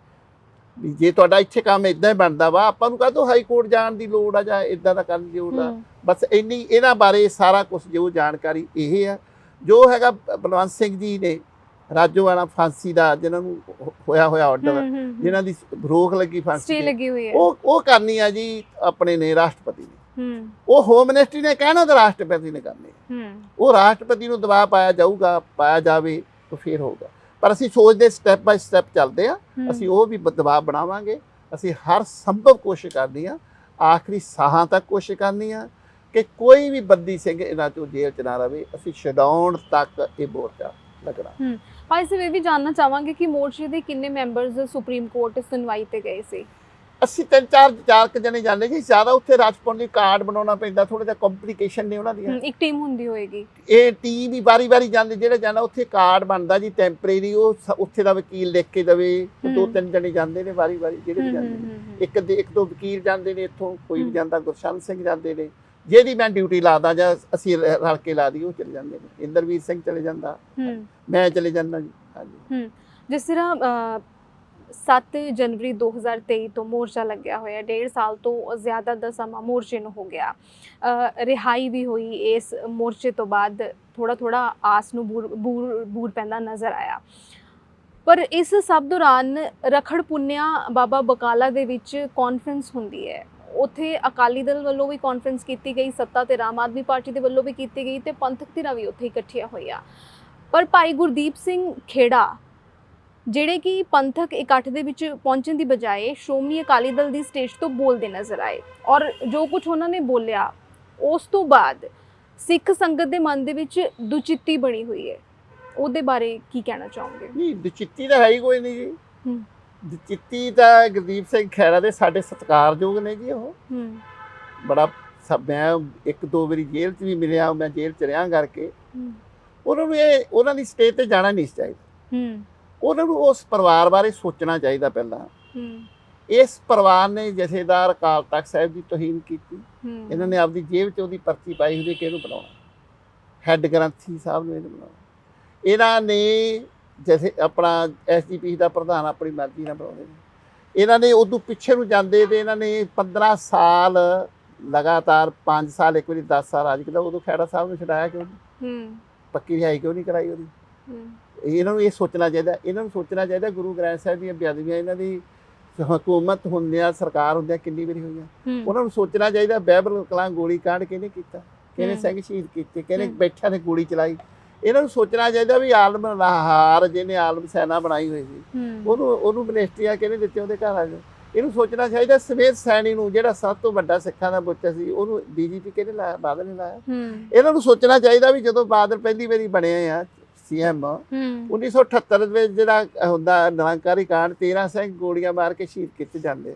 ਵੀ ਜੇ ਤੁਹਾਡਾ ਇੱਥੇ ਕੰਮ ਇਦਾਂ ਹੀ ਬਣਦਾ ਵਾ ਆਪਾਂ ਨੂੰ ਕਾਹਤੋਂ ਹਾਈ ਕੋਰਟ ਜਾਣ ਦੀ ਲੋੜ ਆ ਜਾਂ ਇਦਾਂ ਦਾ ਕਰਨ ਦੀ ਲੋੜ ਆ? ਬਸ ਇੰਨੀ ਇਹਨਾਂ ਬਾਰੇ ਸਾਰਾ ਕੁਝ ਜੋ ਜਾਣਕਾਰੀ ਇਹ ਆ। ਜੋ ਹੈਗਾ ਬਲਵੰਤ ਸਿੰਘ ਜੀ ਨੇ ਰਾਜੋਵਾਲਾ ਫਾਂਸੀ ਦਾ ਜਿਨ੍ਹਾਂ ਨੂੰ ਹੋਇਆ ਹੋਇਆ ਆਰਡਰ ਜਿਨ੍ਹਾਂ ਦੀ ਰੋਕ ਲੱਗੀ ਫਾਂਸੀ ਸਟੇ ਲੱਗੀ ਹੋਈ ਹੈ। ਉਹ ਉਹ ਕਰਨੀ ਆ ਜੀ ਆਪਣੇ ਨੇ ਰਾਸ਼ਟਰਪਤੀ ਨੇ। ਹੂੰ। ਉਹ ਹੋਮ ਮਿਨਿਸਟਰੀ ਨੇ ਕਹਿਣਾ ਤਾਂ ਰਾਸ਼ਟਰਪਤੀ ਨੇ ਕਰਨੀ। ਉਹ ਰਾਸ਼ਟਰਪਤੀ ਨੂੰ ਦਬਾਅ ਪਾਇਆ ਜਾਊਗਾ ਪਾਇਆ ਜਾਵੇ ਤਾਂ ਫਿਰ ਹੋਊਗਾ। ਪਰ ਅਸੀਂ ਸੋਚਦੇ ਸਟੈਪ ਬਾਈ ਸਟੈਪ ਚੱਲਦੇ ਆ। ਅਸੀਂ ਉਹ ਵੀ ਦਬਾਅ ਬਣਾਵਾਂਗੇ। ਅਸੀਂ ਹਰ ਸੰਭਵ ਕੋਸ਼ਿਸ਼ ਕਰਨੀ ਆ। ਆਖਰੀ ਸਾਹਾਂ ਤੱਕ ਕੋਸ਼ਿਸ਼ ਕਰਨੀ ਆ ਕਿ ਕੋਈ ਵੀ ਬੰਦੀ ਸਿੰਘ ਇਹਨਾਂ ਚੋਂ ਜੇਲ੍ਹ ਚ ਨਾ ਰਵੇ। ਅਸੀਂ ਛਡਾਉਣ ਤੱਕ ਇਹ ਮੋਰਚਾ ਲੱਗਣਾ। ਭਾਈ ਸਾਹਿਬ ਇਹ ਵੀ ਜਾਨਣਾ ਚਾਹਾਂਗੇ ਕਿ ਮੋਰਚੇ ਦੇ ਕਿੰਨੇ ਮੈਂਬਰਸ ਸੁਪਰੀਮ ਕੋਰਟ ਸੁਣਵਾਈ ਤੇ ਗਏ ਸੀ? ਅਸੀਂ ਤਿੰਨ ਚਾਰ ਚਾਰ ਕੁ ਜਣੇ ਜਾਂਦੇ ਜੀ ਜ਼ਿਆਦਾ ਉੱਥੇ ਰਾਜਪੁਰ ਲਈ ਕਾਰਡ ਬਣਾਉਣਾ ਪੈਂਦਾ ਥੋੜਾ ਜਿਹਾ ਕੰਪਲਿਕੇਸ਼ਨ ਨੇ ਉਹਨਾਂ ਦੀਆਂ। ਇੱਕ ਟੀਮ ਹੁੰਦੀ ਹੋਏਗੀ। ਇਹ ਟੀਮ ਵੀ ਵਾਰੀ-ਵਾਰੀ ਜਾਂਦੇ ਜਿਹੜਾ ਜਾਂਦਾ ਉੱਥੇ ਕਾਰਡ ਬਣਦਾ ਜੀ ਟੈਂਪਰੇਰੀ ਉਹ ਉੱਥੇ ਦਾ ਵਕੀਲ ਲਿਖ ਕੇ ਦਵੇ। ਦੋ। ਤਿੰਨ ਜਣੇ ਜਾਂਦੇ ਨੇ ਵਾਰੀ-ਵਾਰੀ ਜਿਹੜੇ ਵੀ ਜਾਂਦੇ ਨੇ। ਇੱਕ ਦੇ ਇੱਕ ਦੋ ਵਕੀਲ ਜਾਂਦੇ ਨੇ ਇੱਥੋਂ ਕੋਈ ਵੀ। ਜਾਂਦਾ ਗੁਰਸ਼ਨ ਸਿੰਘ ਜਾਂਦੇ ਨੇ। ਜਿਹਦੀ ਮੈਂ ਡਿਊਟੀ ਲਾਦਾ ਜਾਂ ਅਸੀਂ ਰਲ ਕੇ ਲਾ ਦੀ ਉਹ ਚਲੇ ਜਾਂਦੇ ਨੇ। ਇੰਦਰਵੀਰ ਸਿੰਘ ਚਲੇ ਜਾਂਦਾ। ਮੈਂ ਚਲੇ ਜਾਂਦਾ ਜੀ। ਹਾਂਜੀ। ਜਿਸ ਤਰ੍ਹਾਂ ਅ, 7 ਜਨਵਰੀ 2023 ਤੋਂ ਮੋਰਚਾ ਲੱਗਿਆ ਹੋਇਆ ਡੇਢ ਸਾਲ ਤੋਂ ਜ਼ਿਆਦਾ ਦਾ ਸਮਾਂ ਮੋਰਚੇ ਨੂੰ ਹੋ ਗਿਆ। ਰਿਹਾਈ ਵੀ ਹੋਈ ਇਸ ਮੋਰਚੇ ਤੋਂ ਬਾਅਦ ਥੋੜਾ ਥੋੜਾ ਆਸ ਨੂੰ ਬੂਰ ਬੂਰ ਪੈਂਦਾ ਨਜ਼ਰ ਆਇਆ। ਪਰ ਇਸ ਸਭ ਦੌਰਾਨ ਰਖੜ ਪੁੰਨਿਆ ਬਾਬਾ ਬਕਾਲਾ ਦੇ ਵਿੱਚ ਕਾਨਫਰੰਸ ਹੁੰਦੀ ਹੈ। ਉਥੇ ਅਕਾਲੀ ਦਲ ਵੱਲੋਂ ਵੀ ਕਾਨਫਰੰਸ ਕੀਤੀ ਗਈ ਸੱਤਾ ਤੇ ਆਮ ਆਦਮੀ ਪਾਰਟੀ ਦੇ ਵੱਲੋਂ ਵੀ ਕੀਤੀ ਗਈ ਤੇ ਪੰਥਕ ਧਿਰਾਂ ਵੀ ਉੱਥੇ ਇਕੱਠੀਆਂ ਹੋਈਆਂ। ਪਰ ਭਾਈ ਗੁਰਦੀਪ ਸਿੰਘ ਖੇੜਾ ਜਿਹੜੇ ਕਿ ਪੰਥਕ ਇਕੱਠ ਦੇ ਵਿੱਚ ਪਹੁੰਚਣ ਦੀ ਬਜਾਏ ਸ਼੍ਰੋਮਣੀ ਅਕਾਲੀ ਦਲ ਦੀ ਸਟੇਜ ਤੋਂ ਬੋਲਦੇ ਨਜ਼ਰ ਆਏ ਔਰ ਜੋ ਕੁਝ ਉਹਨਾਂ ਨੇ ਬੋਲਿਆ ਉਸ ਤੋਂ ਬਾਅਦ ਸਿੱਖ ਸੰਗਤ ਦੇ ਮਨ ਦੇ ਵਿੱਚ ਦੁਚਿੱਤੀ ਬਣੀ ਹੋਈ ਹੈ। ਉਹਦੇ ਬਾਰੇ ਕੀ ਕਹਿਣਾ ਚਾਹੋਗੇ? ਨਹੀਂ ਦਚਿੱਤੀ ਤਾਂ ਹੈ ਹੀ ਕੋਈ ਨਹੀਂ ਜੀ। ਹੂੰ। ਦਚਿੱਤੀ ਤਾਂ ਗੁਰਦੀਪ ਸਿੰਘ ਖੈਰਾ ਦੇ ਸਾਡੇ ਸਤਿਕਾਰਯੋਗ ਨੇ ਜੀ ਉਹ। ਹੂੰ। ਬੜਾ ਮੈਂ ਇੱਕ ਦੋ ਵਾਰੀ ਜੇਲ੍ਹ 'ਚ ਵੀ ਮਿਲਿਆ ਮੈਂ ਜੇਲ੍ਹ 'ਚ ਰਿਹਾ ਕਰਕੇ। ਉਹਨਾਂ ਨੂੰ ਇਹ ਉਹਨਾਂ ਦੀ ਸਟੇਜ ਤੇ ਜਾਣਾ ਨਹੀਂ ਚਾਹੀਦਾ। ਹੂੰ। ਉਹਨਾਂ ਨੂੰ ਉਸ ਪਰਿਵਾਰ ਬਾਰੇ ਸੋਚਣਾ ਚਾਹੀਦਾ ਪਹਿਲਾਂ। ਹੂੰ। ਇਸ ਪਰਿਵਾਰ ਨੇ ਜਥੇਦਾਰ ਅਕਾਲ ਤਖਤ ਸਾਹਿਬ ਦੀ ਤੋਹੀਨ ਕੀਤੀ। ਇਹਨਾਂ ਨੇ ਆਪਦੀ ਜੇਬ 'ਚ ਉਹਦੀ ਪਰਚੀ ਪਾਈ ਹੁੰਦੀ ਕਿ ਇਹਨੂੰ ਬਣਾਉਣਾ। ਹੈੱਡ ਗ੍ਰੰਥੀ ਸਾਹਿਬ ਨੂੰ ਇਹਨੂੰ ਬਣਾਉਣਾ। ਇਹਨਾਂ ਨੇ ਜਥੇ ਆਪਣਾ ਐਸਜੀਪੀ ਦਾ ਪ੍ਰਧਾਨ ਆਪਣੀ ਮਰਜ਼ੀ ਨਾਲ ਬਣਾਉਂਦੇ ਨੇ। ਇਹਨਾਂ ਨੇ ਉਦੋਂ ਪਿੱਛੇ ਨੂੰ ਜਾਂਦੇ ਤੇ ਇਹਨਾਂ ਨੇ 15 ਸਾਲ ਲਗਾਤਾਰ 5 ਸਾਲ ਇੱਕ ਵਾਰੀ 10 ਸਾਲ ਰਾਜ ਕੀਤਾ ਉਦੋਂ ਖੈੜਾ ਸਾਹਿਬ ਨੂੰ ਛਡਾਇਆ ਕਿਉਂ? ਹੂੰ। ਪੱਕੀ ਰਿਹਾਈ ਕਿਉਂ ਨਹੀਂ ਕਰਾਈ ਉਹਦੀ? ਹੂੰ। ਇਹਨਾਂ ਨੂੰ ਇਹ ਸੋਚਣਾ ਚਾਹੀਦਾ ਇਹਨਾਂ ਨੂੰ ਸੋਚਣਾ ਚਾਹੀਦਾ ਗੁਰੂ ਗ੍ਰੰਥ ਸਾਹਿਬ ਦੀਆਂ ਬੇਅਦਬੀਆਂ ਇਹਨਾਂ ਦੀ ਹਕੂਮਤ ਹੁੰਦਿਆਂ ਸਰਕਾਰ ਹੁੰਦਿਆਂ ਕਿੰਨੀ ਵਾਰੀ ਹੋਈਆਂ। ਉਹਨਾਂ ਨੂੰ ਸੋਚਣਾ ਚਾਹੀਦਾ ਬਾਈਬਲ ਕਲਾਂ ਗੋਲੀ ਕਾਂਡ ਕਿਹਨੇ ਕੀਤਾ? ਕਿਹਨੇ। ਸਿੰਘ ਸ਼ਹੀਦ ਕੀਤੇ? ਕਿਹਨੇ। ਬੈਠਿਆਂ ਨੇ ਗੋਲੀ ਚਲਾਈ? ਇਹਨਾਂ ਨੂੰ ਸੋਚਣਾ ਚਾਹੀਦਾ ਵੀ ਆਲਮ ਲਾਹਾਰ ਜਿਹਨੇ ਆਲਮ ਸੈਨਾ ਬਣਾਈ ਹੋਈ ਸੀ ਉਹਨੂੰ ਉਹਨੂੰ ਮਿਨਿਸਟਰੀਆਂ ਕਿਹਨੇ ਦਿੱਤੇ ਉਹਦੇ ਘਰ ਆ ਇਹਨੂੰ ਸੋਚਣਾ ਚਾਹੀਦਾ ਸਮੇਤ ਸੈਣੀ ਨੂੰ ਜਿਹੜਾ ਸਭ ਤੋਂ ਵੱਡਾ ਸਿੱਖਾਂ ਦਾ ਬੁੱਤ ਸੀ ਉਹਨੂੰ ਡੀਜੀਪੀ ਕਿਹਨੇ ਲਾਇਆ ਬਾਦਲ ਨੇ ਲਾਇਆ? ਇਹਨਾਂ ਨੂੰ ਸੋਚਣਾ ਚਾਹੀਦਾ ਵੀ ਜਦੋਂ ਬਾਦਲ ਪਹਿਲੀ ਵਾਰੀ ਬਣੇ ਆ ਸੀਐਮ ਹੂੰ। 1978 ਦੇ ਵਿੱਚ ਜਿਹੜਾ ਹੁੰਦਾ ਨਿਰੰਕਾਰੀ ਕਾਂਡ 13 ਸਿੰਘ ਗੋਲੀਆਂ ਮਾਰ ਕੇ ਸ਼ਹੀਦ ਕੀਤੇ ਜਾਂਦੇ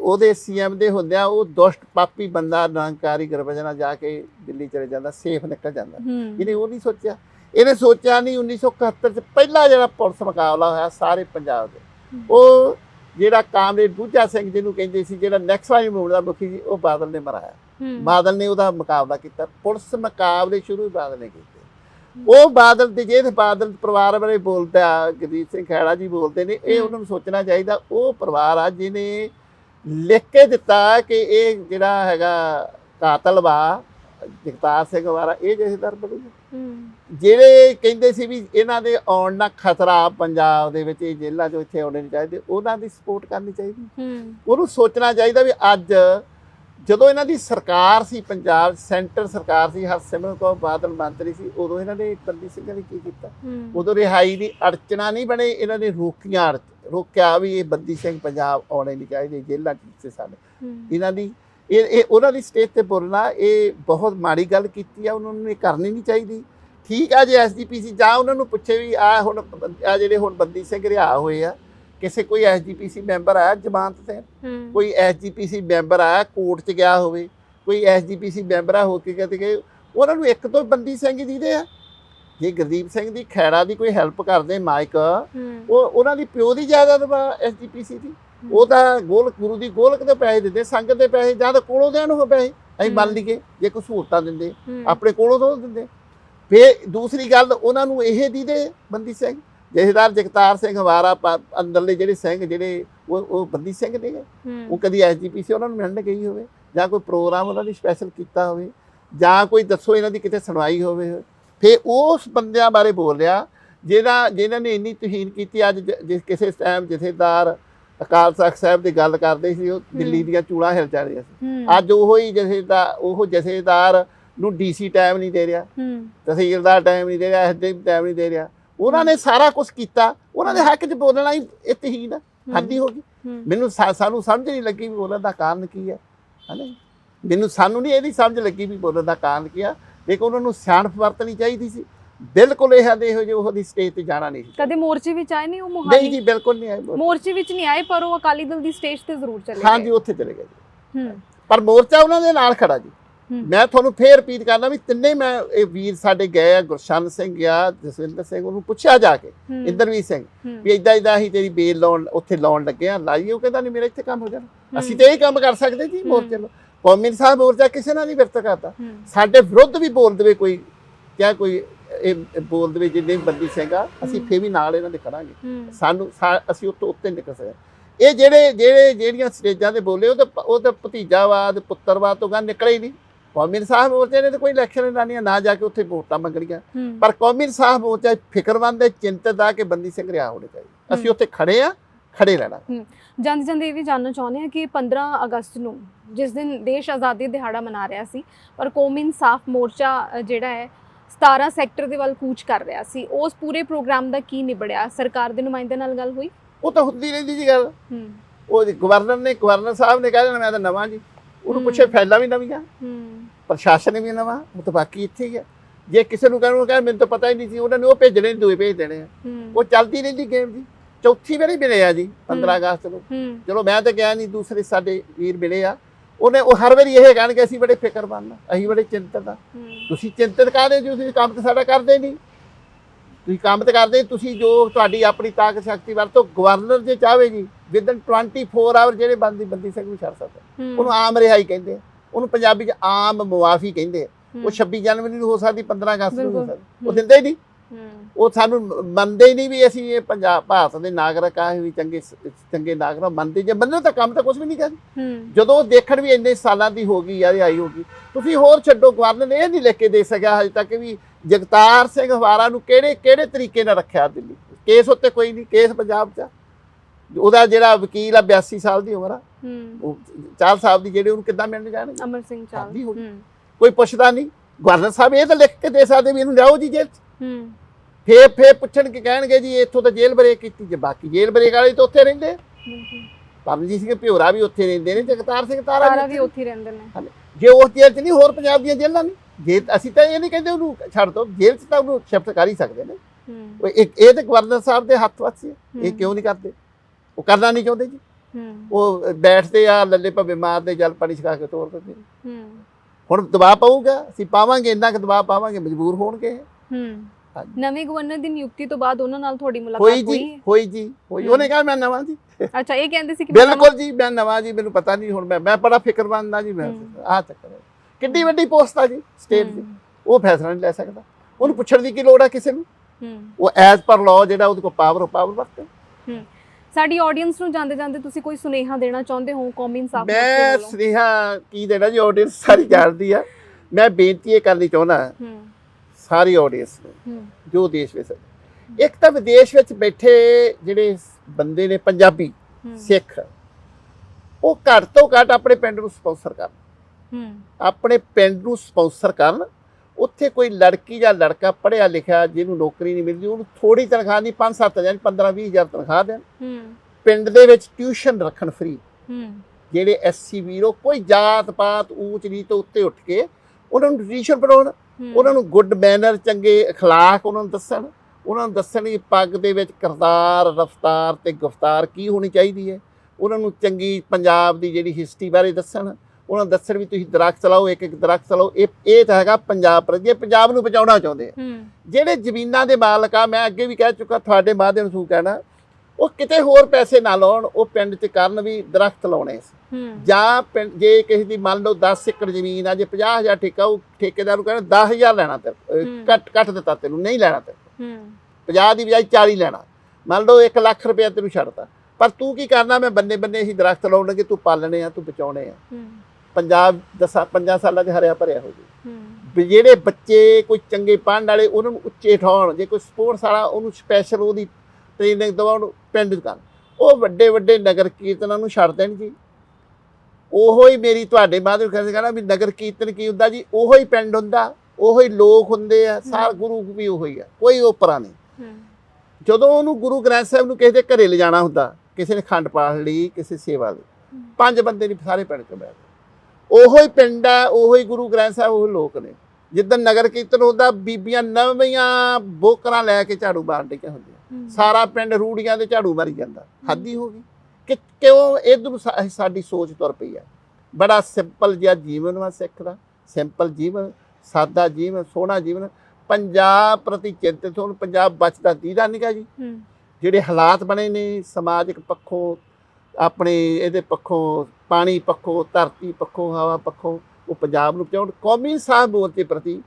ਉਹਦੇ ਸੀਐਮ ਦੇ ਹੁੰਦਿਆਂ ਉਹ ਦੁਸ਼ਟ ਪਾਪੀ ਬੰਦਾ ਨਿਰੰਕਾਰੀ ਗਰਬਜਨਾ ਜਾ ਕੇ ਦਿੱਲੀ ਚਲੇ ਜਾਂਦਾ ਸੇਫ ਨਿਕਲ ਜਾਂਦਾ। ਇਹਨੇ ਉਹ ਨਹੀਂ ਸੋਚਿਆ। ਇਹਨੇ ਸੋਚਿਆ ਨਹੀਂ 1971 ਚ ਪਹਿਲਾ ਜਿਹੜਾ ਪੁਲਿਸ ਮੁਕਾਬਲਾ ਹੋਇਆ ਸਾਰੇ ਪੰਜਾਬ ਦੇ। ਉਹ ਜਿਹੜਾ ਕਾਮਰੇਡ ਬੂਝਾ ਸਿੰਘ ਜਿਹਨੂੰ ਕਹਿੰਦੇ ਸੀ ਜਿਹੜਾ ਨੈਕਸਟ ਮੂਵ ਦਾ ਮੁਖੀ ਸੀ ਉਹ ਬਾਦਲ ਨੇ ਮਰਾਇਆ। ਬਾਦਲ ਨੇ ਉਹਦਾ ਮੁਕਾਬਲਾ ਕੀਤਾ। ਪੁਲਿਸ ਮੁਕਾਬਲੇ ਸ਼ੁਰੂ ਬਾਦਲ ਨੇ ਕੀਤੇ। ਉਹ ਬਾਦਲ ਤੇ ਜਿਹੜੇ ਬਾਦਲ ਪਰਿਵਾਰ ਬਾਰੇ ਬੋਲਦਾ ਗੁਰਦੀਪ ਸਿੰਘ ਖੈੜਾ ਜੀ ਬੋਲਦੇ ਨੇ ਇਹ। ਉਹਨਾਂ ਨੂੰ ਸੋਚਣਾ ਚਾਹੀਦਾ ਉਹ ਪਰਿਵਾਰ ਆ ਜਿਹਨੇ ਲਿਖ ਕੇ ਦਿੱਤਾ ਕਿ ਇਹ ਜਿਹੜਾ ਹੈਗਾ ਕਾਤਲ ਵਾ ਜਗਤਾਰ ਸਿੰਘ ਵਾਲਾ ਇਹ ਜਥੇਦਾਰ ਬਣੂਗਾ ਹੂੰ। ਜਿਹੜੇ ਕਹਿੰਦੇ ਸੀ ਵੀ ਇਹਨਾਂ ਦੇ ਆਉਣ ਦਾ ਖਤਰਾ ਪੰਜਾਬ ਦੇ ਵਿੱਚ ਇਹ ਜੇਲ੍ਹਾਂ 'ਚੋਂ ਇੱਥੇ ਆਉਣੇ ਨਹੀਂ ਚਾਹੀਦੇ ਉਹਨਾਂ ਦੀ ਸਪੋਰਟ ਕਰਨੀ ਚਾਹੀਦੀ। ਹੂੰ। ਉਹਨੂੰ ਸੋਚਣਾ ਚਾਹੀਦਾ ਵੀ ਅੱਜ ਜਦੋਂ ਇਹਨਾਂ ਦੀ ਸਰਕਾਰ ਸੀ ਪੰਜਾਬ ਸੈਂਟਰ ਸਰਕਾਰ ਸੀ ਹਰਸਿਮਰਤ ਕੌਰ ਬਾਦਲ ਮੰਤਰੀ ਸੀ ਉਦੋਂ ਇਹਨਾਂ ਨੇ ਬੰਦੀ ਸਿੰਘਾਂ ਨੇ ਕੀ ਕੀਤਾ? ਉਦੋਂ ਰਿਹਾਈ ਦੀ ਅੜਚਣਾ ਨਹੀਂ ਬਣੇ ਇਹਨਾਂ ਨੇ ਰੋਕੀਆਂ ਅੜਚ- ਰੋਕਿਆ ਵੀ ਇਹ ਬੰਦੀ ਸਿੰਘ ਪੰਜਾਬ ਆਉਣੇ ਨਹੀਂ ਚਾਹੀਦੇ ਜੇਲ੍ਹਾਂ ਇੱਥੇ ਸਾਡੇ। ਇਹਨਾਂ ਦੀ ਇਹ ਇਹ ਉਹਨਾਂ ਦੀ ਸਟੇਜ ਤੇ ਬੋਲਣਾ ਇਹ ਬਹੁਤ ਮਾੜੀ ਗੱਲ ਕੀਤੀ ਆ ਉਹਨਾਂ ਨੂੰ ਇਹ ਕਰਨੀ ਨਹੀਂ ਚਾਹੀਦੀ। ਠੀਕ ਆ ਜੇ ਐਸਜੀਪੀਸੀ ਜਾਂ ਉਹਨਾਂ ਨੂੰ ਪੁੱਛੇ ਵੀ ਆ ਹੁਣ ਆ ਜਿਹੜੇ ਹੁਣ ਬੰਦੀ ਸਿੰਘ ਰਿਹਾ ਹੋਏ ਆ ਕਿਸੇ ਕੋਈ ਐਸਜੀਪੀਸੀ ਮੈਂਬਰ ਆਇਆ ਜ਼ਮਾਨਤ ਤੇ? ਹੂੰ। ਕੋਈ ਐਸਜੀਪੀਸੀ ਮੈਂਬਰ ਆਇਆ ਕੋਰਟ 'ਚ ਗਿਆ ਹੋਵੇ ਕੋਈ ਐਸਜੀਪੀਸੀ ਮੈਂਬਰ ਆ ਹੋ ਕੇ ਕਹਿੰਦੇ ਕਿ? ਉਹਨਾਂ ਨੂੰ ਇੱਕ ਤੋਂ ਬੰਦੀ ਸਿੰਘ ਦੀਦੇ ਆ। ਜੇ ਗੁਰਦੀਪ ਸਿੰਘ ਦੀ ਖੈੜਾ ਦੀ ਕੋਈ ਹੈਲਪ ਕਰਦੇ ਮਾਈਕ ਹੂੰ। ਉਹ ਉਹਨਾਂ ਦੀ ਪਿਓ ਦੀ ਜਾਇਦਾਦ ਵਾ ਐਸਜੀਪੀਸੀ ਦੀ। ਉਹ ਤਾਂ ਗੋਲਕ ਗੁਰੂ ਦੀ ਗੋਲਕ ਦੇ ਪੈਸੇ ਦਿੰਦੇ ਸੰਗਤ ਦੇ ਪੈਸੇ ਜਾਂ ਤਾਂ ਕੋਲੋਂ ਦੇਣ ਉਹ ਪੈਸੇ। ਅਸੀਂ ਮੰਨ ਹੂੰ। ਲਈਏ ਜੇ ਕੋਈ ਸਹੂਲਤਾਂ ਦਿੰਦੇ ਹੂੰ। ਆਪਣੇ ਕੋਲੋਂ ਤੋਂ ਦਿੰਦੇ। ਫੇ ਦੂਸਰੀ ਗੱਲ ਉਹਨਾਂ ਨੂੰ ਇਹ ਦੀਦੇ ਬੰਦੀ ਸਿੰਘ। ਜਥੇਦਾਰ ਜਗਤਾਰ ਸਿੰਘ ਹਵਾਰਾ ਅੰਦਰਲੇ ਜਿਹੜੇ ਸਿੰਘ ਜਿਹੜੇ ਉਹ ਉਹ ਬੰਦੀ ਸਿੰਘ ਨੇ ਉਹ ਕਦੀ ਐਸਜੀਪੀਸੀ ਉਹਨਾਂ ਨੂੰ ਮਿਲਣ ਗਈ ਹੋਵੇ ਜਾਂ ਕੋਈ ਪ੍ਰੋਗਰਾਮ ਉਹਨਾਂ ਨੇ ਸਪੈਸ਼ਲ ਕੀਤਾ ਹੋਵੇ ਜਾਂ ਕੋਈ ਦੱਸੋ ਇਹਨਾਂ ਦੀ ਕਿਤੇ ਸੁਣਵਾਈ ਹੋਵੇ। ਫੇ ਉਸ ਬੰਦਿਆਂ ਬਾਰੇ ਬੋਲ ਰਿਹਾ ਜਿਹਨਾਂ ਜਿਨ੍ਹਾਂ ਨੇ ਇੰਨੀ ਤੁਹੀਨ ਕੀਤੀ ਅੱਜ ਜਿਸ ਕਿਸੇ ਟਾਈਮ ਜਥੇਦਾਰ ਅਕਾਲ ਤਖਤ ਸਾਹਿਬ ਦੀ ਗੱਲ ਕਰਦੇ ਸੀ ਉਹ ਦਿੱਲੀ ਦੀਆਂ ਚੂੜਾਂ ਹਿਲ ਜਾ ਰਹੀਆਂ ਸੀ। ਅੱਜ ਉਹੋ ਹੀ ਜਥੇਦਾਰ ਉਹ ਜਥੇਦਾਰ ਨੂੰ ਡੀਸੀ ਟਾਈਮ ਨਹੀਂ ਦੇ ਰਿਹਾ। ਤਹਿਸੀਲਦਾਰ ਟਾਈਮ ਨਹੀਂ ਦੇ ਰਿਹਾ ਐਸਡੀਐਮ ਟਾਈਮ ਨਹੀਂ ਦੇ ਰਿਹਾ। ਉਹਨਾਂ ਨੇ ਸਾਰਾ ਕੁਝ ਕੀਤਾ। ਉਹਨਾਂ ਦੇ ਹੱਕ 'ਚ ਬੋਲਣਾ ਹੀ ਇਤਹੀਨ ਆ ਹੱਦੀ ਹੋ ਗਈ। ਹੂੰ ਮੈਨੂੰ ਸਾਨੂੰ ਸਮਝ ਨਹੀਂ ਲੱਗੀ ਵੀ ਬੋਲਣ ਦਾ ਕਾਰਨ ਕੀ ਹੈ ਹਨਾ ਮੈਨੂੰ ਸਾਨੂੰ ਨਹੀਂ ਇਹਦੀ ਸਮਝ ਲੱਗੀ ਵੀ ਬੋਲਣ ਦਾ ਕਾਰਨ ਕੀ ਆ। ਲੇਕਿਨ ਉਹਨਾਂ ਨੂੰ ਸਿਆਣਪ ਵਰਤਣੀ ਚਾਹੀਦੀ ਸੀ। ਬਿਲਕੁਲ ਇਹ ਹਦੇ ਇਹੋ ਜਿਹੇ ਉਹਦੀ ਸਟੇਜ ਤੇ ਜਾਣਾ ਨਹੀਂ ਕਦੇ ਮੋਰਚੇ ਵਿੱਚ ਆਏ ਨਹੀਂ ਉਹ ਨਹੀਂ ਮੋਹਾਲੀ ਜੀ ਬਿਲਕੁਲ ਨਹੀਂ ਆਏ ਮੋਰਚੇ। ਵਿੱਚ ਨਹੀਂ ਆਏ ਪਰ ਉਹ ਅਕਾਲੀ ਦਲ ਦੀ ਸਟੇਜ ਤੇ ਜ਼ਰੂਰ ਚਲੇ ਗਏ। ਹਾਂ ਜੀ ਉੱਥੇ ਚਲੇ ਗਏ ਜੀ। ਹੂੰ ਪਰ ਮੋਰਚਾ ਉਹਨਾਂ ਦੇ ਨਾਲ ਖੜਾ ਜੀ। ਹੂੰ। ਮੈਂ ਤੁਹਾਨੂੰ ਫੇਰ ਰਿਪੀਟ ਕਰਦਾ ਵੀ ਤਿੰਨੇ ਮੈਂ ਇਹ ਵੀਰ ਸਾਡੇ ਗਏ ਆ ਗੁਰਸ਼ਨ ਸਿੰਘ ਗਿਆ ਜਸਵਿੰਦਰ ਸਿੰਘ ਉਹਨੂੰ ਪੁੱਛਿਆ ਜਾ ਕੇ ਇੰਦਰਵੀਰ ਸਿੰਘ ਵੀ ਇਦਾਂ ਇਦਾਂ ਅਸੀਂ ਤੇਰੀ ਬੇਲ ਲਾਉਣ ਉੱਥੇ ਲਾਉਣ ਲੱਗੇ ਆ ਲਾਈਏ ਉਹ ਕਹਿੰਦਾ ਨਹੀਂ ਮੇਰਾ ਇੱਥੇ ਕੰਮ ਹੋ ਜਾਣਾ। ਅਸੀਂ। ਤੇ ਇਹ ਕੰਮ ਕਰ ਸਕਦੇ ਜੀ ਮੋਰਚੇ ਨੂੰ। ਕੌਮੀ ਸਾਹਿਬ ਮੋਰਚਾ ਕਿਸੇ ਨਾਲ ਨਹੀਂ ਵਿਰਤ ਕਰਦਾ। ਸਾਡੇ ਵਿਰੁੱਧ ਵੀ ਬੋਲ ਦੇਵੇ ਕੋਈ ਕਿਆ ਕੋਈ ਇਹ ਬੋਲ ਦੇਵੇ ਜਿੰਨੇ ਬੰਦੀ ਸਿੰਘ ਆ ਅਸੀਂ। ਫੇਰ ਵੀ ਨਾਲ ਇਹਨਾਂ ਦੇ ਖੜਾਂਗੇ। ਹੂੰ। ਸਾਨੂੰ ਅਸੀਂ ਉੱਤੋਂ ਉੱਤੇ ਨਿਕਲ ਸਕਦੇ। ਇਹ ਜਿਹੜੇ ਜਿਹੜੇ ਜਿਹੜੀਆਂ ਸਟੇਜਾਂ ਤੇ ਬੋਲੇ ਉਹ ਤਾਂ ਉਹ ਤਾਂ ਭਤੀਜਾਵਾਦ ਪੁੱਤਰਵਾਦ ਤੋਂ ਗਾ ਨਿਕਲੇ ਹੀ ਨਹੀਂ। ਕੌਮੀ ਸਾਹਿਬ ਮੋਰਚੇ ਨੇ ਤਾਂ ਕੋਈ ਇਲੈਕਸ਼ਨ ਲਾਣੀਆਂ ਨਾ ਜਾ ਕੇ ਉੱਥੇ ਵੋਟਾਂ ਮੰਗਣੀਆਂ। ਪਰ ਕੌਮੀ ਸਾਹਿਬ ਮੋਰਚਾ ਫਿਕਰਮੰਦ ਹੈ ਚਿੰਤਤ ਆ ਕਿ ਬੰਦੀ ਸਿੰਘ ਰਿਹਾ ਹੋਣੇ ਚਾਹੀਦੇ। ਅਸੀਂ। ਉੱਥੇ ਖੜੇ ਆ ਖੜੇ ਰਹਿਣਾ। ਜਾਂਦੇ ਜਾਂਦੇ ਇਹ ਵੀ ਜਾਣਨਾ ਚਾਹੁੰਦੇ ਹਾਂ ਕਿ 15 ਅਗਸਤ ਨੂੰ ਜਿਸ ਦਿਨ ਦੇਸ਼ ਆਜ਼ਾਦੀ ਦਿਹਾੜਾ ਮਨਾ ਰਿਹਾ ਸੀ ਪਰ ਕੌਮੀ ਇਨਸਾਫ ਮੋਰਚਾ ਜਿਹੜਾ ਹੈ 17 ਸੈਕਟਰ ਦੇ ਵੱਲ ਕੂਚ ਕਰ ਰਿਹਾ ਸੀ। ਉਸ ਪੂਰੇ ਪ੍ਰੋਗਰਾਮ ਦਾ ਕੀ ਨਿਬੜਿਆ? ਸਰਕਾਰ ਦੇ ਨੁਮਾਇੰਦੇ ਨਾਲ ਗੱਲ ਹੋਈ? ਉਹ ਤਾਂ ਹੁੰਦੀ ਰਹਿੰਦੀ ਜੀ ਗੱਲ। ਉਹ ਗਵਰਨਰ ਨੇ ਗਵਰਨਰ ਸਾਹਿਬ ਨੇ ਕਹਿ ਦੇਣਾ ਮੈਂ ਤਾਂ ਨਵਾਂ ਜੀ। ਉਹਨੂੰ। ਪੁੱਛੇ ਫੈਲਾ ਵੀ ਨਵੀਂ ਆ ਹੂੰ। ਪ੍ਰਸ਼ਾਸਨ ਵੀ ਨਵਾਂ ਉਹ ਤਾਂ ਬਾਕੀ ਇੱਥੇ ਹੀ। ਆ ਜੇ ਕਿਸੇ ਨੂੰ ਕਹਿਣ ਕਹੇ ਮੈਨੂੰ ਤਾਂ ਪਤਾ ਹੀ ਨਹੀਂ ਸੀ ਉਹਨਾਂ ਨੇ ਉਹ ਭੇਜਣੇ ਦੂਏ ਭੇਜ ਦੇਣੇ ਆ। ਹੂੰ। ਉਹ ਚੱਲਦੀ ਰਹਿੰਦੀ ਗੇਮ ਜੀ। ਚੌਥੀ ਵਾਰੀ ਮਿਲੇ ਆ ਜੀ 15 ਅਗਸਤ ਨੂੰ। ਹੂੰ। ਚਲੋ ਮੈਂ ਤਾਂ ਗਿਆ ਨਹੀਂ ਦੂਸਰੇ ਸਾਡੇ ਵੀਰ ਮਿਲੇ ਆ। ਉਹਨੇ ਉਹ ਹਰ ਵਾਰੀ ਇਹ ਕਹਿਣਗੇ ਅਸੀਂ ਬੜੇ ਫਿਕਰਮੰਦ ਆ ਅਸੀਂ ਬੜੇ ਚਿੰਤਤ ਆ। ਹੂੰ। ਤੁਸੀਂ ਚਿੰਤਤ ਕਾਹਦੇ ਜੀ? ਤੁਸੀਂ ਕੰਮ ਤਾਂ ਸਾਡਾ ਕਰਦੇ ਨਹੀਂ। ਤੁਸੀਂ ਕੰਮ ਤਾਂ ਕਰਦੇ ਨਹੀਂ, ਤੁਸੀਂ ਜੋ ਤੁਹਾਡੀ ਆਪਣੀ ਤਾਕਤ ਸ਼ਕਤੀ ਵਰਤੋ ਗਵਰਨਰ ਜੇ ਚਾਹਵੇ ਜੀ ਵਿਦਨ 24 ਆਵਰ ਜਿਹੜੇ ਬੰਦੀ ਬੰਦੀ ਸਿੰਘ ਨੂੰ ਛੱਡ ਸਕਦਾ ਹੂੰ। ਉਹਨੂੰ ਆਮ ਰਿਹਾਈ ਕਹਿੰਦੇ ਆ। ਉਹਨੂੰ ਪੰਜਾਬੀ 'ਚ ਆਮ ਮੁਆਫੀ ਕਹਿੰਦੇ ਆ। ਉਹ ਹੂੰ। 26 ਜਨਵਰੀ ਨੂੰ ਹੋ ਸਕਦੀ 15 ਅਗਸਤ ਨੂੰ ਹੋ ਬਿਲਕੁਲ। ਸਕਦੀ। ਉਹ ਦਿੰਦੇ ਹੀ। ਨਹੀਂ ਉਹ ਸਾਨੂੰ ਮੰਨਦੇ ਹੀ ਨਹੀਂ ਵੀ ਅਸੀਂ ਇਹ ਪੰਜਾਬ ਭਾਰਤ ਦੇ ਨਾਗਰਿਕ ਆ ਵੀ ਚੰਗੇ ਚੰਗੇ ਨਾਗਰਿਕ ਮੰਨਦੇ ਜੇ ਮੰਨੋ ਤਾਂ ਕੰਮ ਤਾਂ ਕੁਝ ਵੀ ਨਹੀਂ ਕਰਦੇ ਜਦੋਂ ਉਹ ਦੇਖਣ ਵੀ ਇੰਨੇ ਸਾਲਾਂ ਦੀ ਹੋ ਗਈ ਆ ਰਿਹਾਈ ਹੋ ਗਈ ਤੁਸੀਂ ਹੋਰ ਛੱਡੋ ਗਵਰਨਰ ਇਹ ਨਹੀਂ ਲਿਖ ਕੇ ਦੇ ਸਕਿਆ ਹਜੇ ਤੱਕ ਵੀ ਜਗਤਾਰ ਸਿੰਘ ਹਵਾਰਾ ਨੂੰ ਕਿਹੜੇ ਕਿਹੜੇ ਤਰੀਕੇ ਨਾਲ ਰੱਖਿਆ ਦਿੱਲੀ? ਕੇਸ ਉੱਤੇ ਕੋਈ ਨਹੀਂ ਕੇਸ ਪੰਜਾਬ 'ਚ। ਉਹਦਾ ਜਿਹੜਾ ਵਕੀਲ ਆ 82 ਸਾਲ ਦੀ ਉਮਰ ਆ। ਉਹ ਚਾਰ ਸਾਹਿਬ ਦੀ ਜਿਹੜੇ ਉਹਨੂੰ ਕਿੱਦਾਂ ਮਿਲਣ ਜਾਣਗੇ? ਅਮਰ ਸਿੰਘ ਚਾਲ। ਸ਼ਾਦੀ ਹੋ ਗਈ। ਹੂੰ। ਕੋਈ ਪੁੱਛਦਾ ਨਹੀਂ। ਗਵਰਨਰ ਸਾਹਿਬ ਇਹ ਤਾਂ ਲਿਖ ਕੇ ਦੇ ਸਕਦੇ ਵੀ ਇਹਨੂੰ ਲਿਆਓ ਜੀ ਜੇਲ੍ਹ। ਹੂੰ। ਫੇਰ ਫੇਰ ਪੁੱਛਣ ਕਿ ਕਹਿਣਗੇ ਜੀ ਇੱਥੋਂ ਤਾਂ ਜੇਲ੍ਹ ਬ੍ਰੇਕ ਕੀਤੀ ਜੇ ਬਾਕੀ ਜੇਲ੍ਹ ਬ੍ਰੇਕ ਵਾਲੇ ਤਾਂ ਉੱਥੇ ਰਹਿੰਦੇ ਪਰਮਜੀਤ ਸਿੰਘ ਭਿਓਰਾ ਵੀ ਉੱਥੇ ਰਹਿੰਦੇ ਨੇ ਜਗਤਾਰ ਸਿੰਘ ਤਾਰਾ ਵੀ ਉੱਥੇ ਰਹਿੰਦੇ ਨੇ। ਜੇ ਉਸ ਜੇਲ੍ਹ 'ਚ ਨਹੀਂ ਹੋਰ ਪੰਜਾਬ ਦੀਆਂ ਜੇਲ੍ਹਾਂ ਨਹੀਂ ਜੇ ਅਸੀਂ ਤਾਂ ਇਹ ਨਹੀਂ ਕਹਿੰਦੇ ਉਹਨੂੰ ਛੱਡ ਦੋ ਜੇਲ੍ਹ 'ਚ ਤਾਂ ਉਹਨੂੰ ਸ਼ਿਫਟ ਕਰ ਹੀ ਸਕਦੇ ਨੇ। ਹੂੰ। ਉਹ ਇਹ ਤੇ ਗਵਰਨਰ ਸਾਹਿਬ ਦੇ ਹੱਥ ਵਿੱਚ ਸੀ ਇਹ। ਕਿਉਂ ਨਹੀਂ ਕਰਦੇ? ਉਹ ਕਰਨਾ ਨਹੀਂ ਚਾਹੁੰਦੇ ਜੀ। ਉਹ ਬੈਠਦੇ ਆ ਲੱਲੇ ਭੱਬੇ ਮਾਰਦੇ ਜਲ ਪਾਣੀ ਛਕਾ ਕੇ ਤੋਰ ਦਿੰਦੇ ਹੂੰ। ਹੁਣ ਦਬਾਅ ਪਊਗਾ ਅਸੀਂ ਪਾਵਾਂਗੇ ਇੰਨਾ ਕੁ ਦਬਾਅ ਪਾਵਾਂਗੇ ਮਜਬੂਰ ਹੋਣਗੇ। ਹੂੰ। ਨਵੇਂ ਗਵਰਨਰ ਦੀ ਨਿਯੁਕਤੀ ਤੋਂ ਬਾਅਦ ਉਹਨਾਂ ਨਾਲ ਤੁਹਾਡੀ ਹੋਈ ਮੁਲਾਕਾਤ ਜੀ ਹੋਈ? ਹੋਈ ਜੀ ਹੋਈ। ਹੂੰ। ਉਹਨੇ ਕਿਹਾ ਮੈਂ ਨਵਾਂ ਜੀ। ਅੱਛਾ ਇਹ ਕਹਿੰਦੇ ਸੀ ਕਿ ਬਿਲਕੁਲ ਜੀ ਮੈਂ ਨਵਾਂ ਜੀ ਮੈਨੂੰ ਪਤਾ ਨਹੀਂ ਹੁਣ ਮੈਂ ਮੈਂ ਬੜਾ ਫਿਕਰਮੰਦ ਆ ਜੀ ਮੈਂ ਹੂੰ। ਆ ਚੱਕਰ ਹੈ। ਕਿੰਨੀ ਵੱਡੀ ਪੋਸਟ ਆ ਜੀ ਸਟੇਟ ਦੀ। ਹੂੰ, ਉਹ ਫੈਸਲਾ ਨਹੀਂ ਲੈ ਸਕਦਾ। ਉਹਨੂੰ ਪੁੱਛਣ ਦੀ ਕੀ ਲੋੜ ਆ ਕਿਸੇ ਨੂੰ? ਹੂੰ। ਉਹ ਐਜ਼ ਪਰ ਲਾਅ ਜਿਹੜਾ ਉਹਦੇ ਕੋਲ ਪਾਵਰ ਪਾਵਰ ਵਰਤੇ ਸਾਡੀ ਆਡੀਅנס ਨੂੰ ਜਾਂਦੇ ਜਾਂਦੇ ਤੁਸੀਂ ਕੋਈ ਸੁਨੇਹਾ ਦੇਣਾ ਚਾਹੁੰਦੇ ਹੋ ਕੌਮੀ ਇਨਸਾਫ ਮੈਂ ਸੁਨੇਹਾ ਕੀ ਦੇਣਾ ਜੀ ਆਡੀਅנס ਸਾਰੀ ਜਾਣਦੀ ਆ। ਮੈਂ ਬੇਨਤੀ ਇਹ ਕਰਨੀ ਚਾਹੁੰਦਾ ਸਾਰੀ ਆਡੀਅנס ਨੂੰ ਜੋ ਦੇਸ਼ ਵਿੱਚ ਇੱਕ ਤਾਂ ਵਿਦੇਸ਼ ਵਿੱਚ ਬੈਠੇ ਜਿਹੜੇ ਬੰਦੇ ਨੇ ਪੰਜਾਬੀ ਸਿੱਖ ਉਹ ਘੱਟ ਤੋਂ ਘੱਟ ਆਪਣੇ ਪਿੰਡ ਨੂੰ ਸਪਾਂਸਰ ਕਰਨ। ਆਪਣੇ ਪਿੰਡ ਨੂੰ ਸਪਾਂਸਰ ਕਰਨ ਉੱਥੇ ਕੋਈ ਲੜਕੀ ਜਾਂ ਲੜਕਾ ਪੜ੍ਹਿਆ ਲਿਖਿਆ ਜਿਹਨੂੰ ਨੌਕਰੀ ਨਹੀਂ ਮਿਲਦੀ ਉਹਨੂੰ ਥੋੜੀ ਤਨਖਾਹ ਨਹੀਂ 5-7 ਹਜ਼ਾਰ 15-20 ਹਜ਼ਾਰ ਤਨਖਾਹ ਦੇਣ ਹੂੰ ਪਿੰਡ ਦੇ ਵਿੱਚ ਟਿਊਸ਼ਨ ਰੱਖਣ ਫ੍ਰੀ ਹੂੰ ਜਿਹੜੇ ਐਸਸੀ ਵੀਰੋ ਕੋਈ ਜਾਤ ਪਾਤ ਊਚ ਨੀਚ ਤੋਂ ਉੱਤੇ ਉੱਠ ਕੇ ਉਹਨਾਂ ਨੂੰ ਟਿਊਸ਼ਨ ਪੜਾਉਣ ਹੂੰ, ਉਹਨਾਂ ਨੂੰ ਗੁੱਡ ਮੈਨਰ ਚੰਗੇ اخلاق ਉਹਨਾਂ ਨੂੰ ਦੱਸਣ ਉਹਨਾਂ ਨੂੰ ਦੱਸਣ ਕਿ ਪੱਗ ਦੇ ਵਿੱਚ ਕਰਤਾਰ ਰਫਤਾਰ ਤੇ ਗੁਫਤਾਰ ਕੀ ਹੋਣੀ ਚਾਹੀਦੀ ਹੈ ਉਹਨਾਂ ਨੂੰ ਚੰਗੀ ਪੰਜਾਬ ਦੀ ਜਿਹੜੀ ਹਿਸਟਰੀ ਬਾਰੇ ਦੱਸਣ ਉਹਨਾਂ ਦੱਸਣ ਵੀ ਤੁਸੀਂ ਦਰਖਤ ਲਾਓ ਇੱਕ ਇੱਕ ਦਰਖਤ ਲਾਓ ਇਹ ਇਹ ਤਾਂ ਹੈਗਾ ਪੰਜਾਬ ਪਰ ਜੇ ਪੰਜਾਬ ਨੂੰ ਬਚਾਉਣਾ ਚਾਹੁੰਦੇ ਆ। ਹੂੰ। ਜਿਹੜੇ ਜ਼ਮੀਨਾਂ ਦੇ ਮਾਲਕ ਆ ਮੈਂ ਅੱਗੇ ਵੀ ਕਹਿ ਚੁੱਕਾ ਤੁਹਾਡੇ ਮਾਧਿਅਮ ਨੂੰ ਕਹਿਣਾ ਉਹ ਕਿਤੇ ਹੋਰ ਪੈਸੇ ਨਾ ਲਾਉਣ ਉਹ ਪਿੰਡ 'ਚ ਕਰਨ ਵੀ ਦਰਖਤ ਲਾਉਣੇ ਹੂੰ। ਜਾਂ ਪਿੰਡ ਜੇ ਕਿਸੇ ਦੀ ਮੰਨ ਲਓ 10 ਏਕੜ ਜ਼ਮੀਨ ਆ ਜੇ 50000 ਠੇਕਾ ਉਹ ਠੇਕੇਦਾਰ ਨੂੰ ਕਹਿੰਦਾ 10000 ਲੈਣਾ ਤੇ ਹੂੰ। ਕੱਟ ਕੱਟ ਦਿੱਤਾ ਤੈਨੂੰ ਨਹੀਂ ਲੈਣਾ ਤੇ ਹੂੰ। 50 ਦੀ ਬਜਾਏ 40 ਲੈਣਾ। ਮੰਨ ਲਓ 1 ਲੱਖ ਰੁਪਏ ਤੈਨੂੰ ਛੱਡਤਾ। ਪਰ ਤੂੰ ਕੀ ਕਰਨਾ ਮੈਂ ਬੰਨੇ ਬੰਨੇ ਅਸੀਂ ਦਰਖਤ ਲਾਉਣ ਲੱਗੇ ਤੂੰ ਪਾਲਣੇ ਆ ਤੂੰ ਬਚਾਉਣੇ ਆ। ਹੂੰ। ਪੰਜਾਬ ਦਸਾਂ ਪੰਜਾਂ ਸਾਲਾਂ 'ਚ ਹਰਿਆ ਭਰਿਆ ਹੋ ਜੂ। ਵੀ ਜਿਹੜੇ ਬੱਚੇ ਕੋਈ ਚੰਗੇ ਪੜ੍ਹਨ ਵਾਲੇ ਉਹਨਾਂ ਨੂੰ ਉੱਚੇ ਠਾਉਣ ਜੇ ਕੋਈ ਸਪੋਰਟਸ ਵਾਲਾ ਉਹਨੂੰ ਸਪੈਸ਼ਲ ਉਹਦੀ ਟ੍ਰੇਨਿੰਗ ਦਿਵਾਉਣ ਪਿੰਡ 'ਚ ਕਰਨ ਉਹ ਵੱਡੇ ਵੱਡੇ ਨਗਰ ਕੀਰਤਨਾਂ ਨੂੰ ਛੱਡ ਦੇਣ ਜੀ। ਉਹੋ ਹੀ ਮੇਰੀ ਤੁਹਾਡੇ ਮਾਧਿਅਮ ਕਰਕੇ ਕਹਿੰਦਾ ਵੀ ਨਗਰ ਕੀਰਤਨ ਕੀ ਹੁੰਦਾ ਜੀ? ਉਹੋ ਹੀ ਪਿੰਡ ਹੁੰਦਾ ਉਹੋ ਹੀ ਲੋਕ ਹੁੰਦੇ ਆ ਸਾਰ ਗੁਰੂ ਵੀ ਉਹੋ ਹੀ ਆ ਕੋਈ ਉਪਰਾ ਨਹੀਂ। ਜਦੋਂ ਉਹਨੂੰ ਗੁਰੂ ਗ੍ਰੰਥ ਸਾਹਿਬ ਨੂੰ ਕਿਸੇ ਦੇ ਘਰੇ ਲਿਜਾਣਾ ਹੁੰਦਾ ਕਿਸੇ ਨੇ ਖੰਡ ਪਾਠ ਲਈ ਕਿਸੇ ਸੇਵਾ ਲਈ ਪੰਜ ਬੰਦੇ ਨਹੀਂ ਸਾਰੇ ਪਿੰਡ ਚ ਬੈਠਦੇ ਉਹੋ ਹੀ ਪਿੰਡ ਆ ਉਹੋ ਹੀ ਗੁਰੂ ਗ੍ਰੰਥ ਸਾਹਿਬ ਉਹ ਲੋਕ ਨੇ। ਜਿੱਦਣ ਨਗਰ ਕੀਰਤਨ ਹੁੰਦਾ ਬੀਬੀਆਂ ਨਵੀਆਂ ਬੋਕਰਾਂ ਲੈ ਕੇ ਝਾੜੂ ਮਾਰਨ ਡੀਆਂ ਹੁੰਦੀਆਂ। ਹੂੰ। ਸਾਰਾ ਪਿੰਡ ਰੂੜੀਆਂ ਦੇ ਝਾੜੂ ਮਾਰੀ ਜਾਂਦਾ। ਹੱਦੀ ਹੋ ਗਈ। ਕਿ ਕਿਉਂ ਇਧਰ ਸਾਡੀ ਸੋਚ ਤੁਰ ਪਈ ਆ ਬੜਾ ਸਿੰਪਲ ਜਿਹਾ ਜੀਵਨ ਵਾ ਸਿੱਖ ਦਾ। ਸਿੰਪਲ ਜੀਵਨ ਸਾਦਾ ਜੀਵਨ ਸੋਹਣਾ ਜੀਵਨ। ਪੰਜਾਬ ਪ੍ਰਤੀ ਚਿੰਤਿਤ ਹੋਣ ਪੰਜਾਬ ਬਚਦਾ ਦੀਦਾ ਨਹੀਂਗਾ ਜੀ। ਹੂੰ। ਜਿਹੜੇ ਹਾਲਾਤ ਬਣੇ ਨੇ ਸਮਾਜਿਕ ਪੱਖੋਂ ਆਪਣੇ ਇਹਦੇ ਪੱਖੋਂ ਪਾਣੀ ਪੱਖੋਂ ਧਰਤੀ ਪੱਖੋਂ ਹਵਾ ਪੱਖੋਂ ਉਹ ਪੰਜਾਬ ਨੂੰ ਬਚਾਉਣ ਕੌਮੀ ਸਾਹਿਬ ਮੋਰਚੇ ਪ੍ਰਤੀ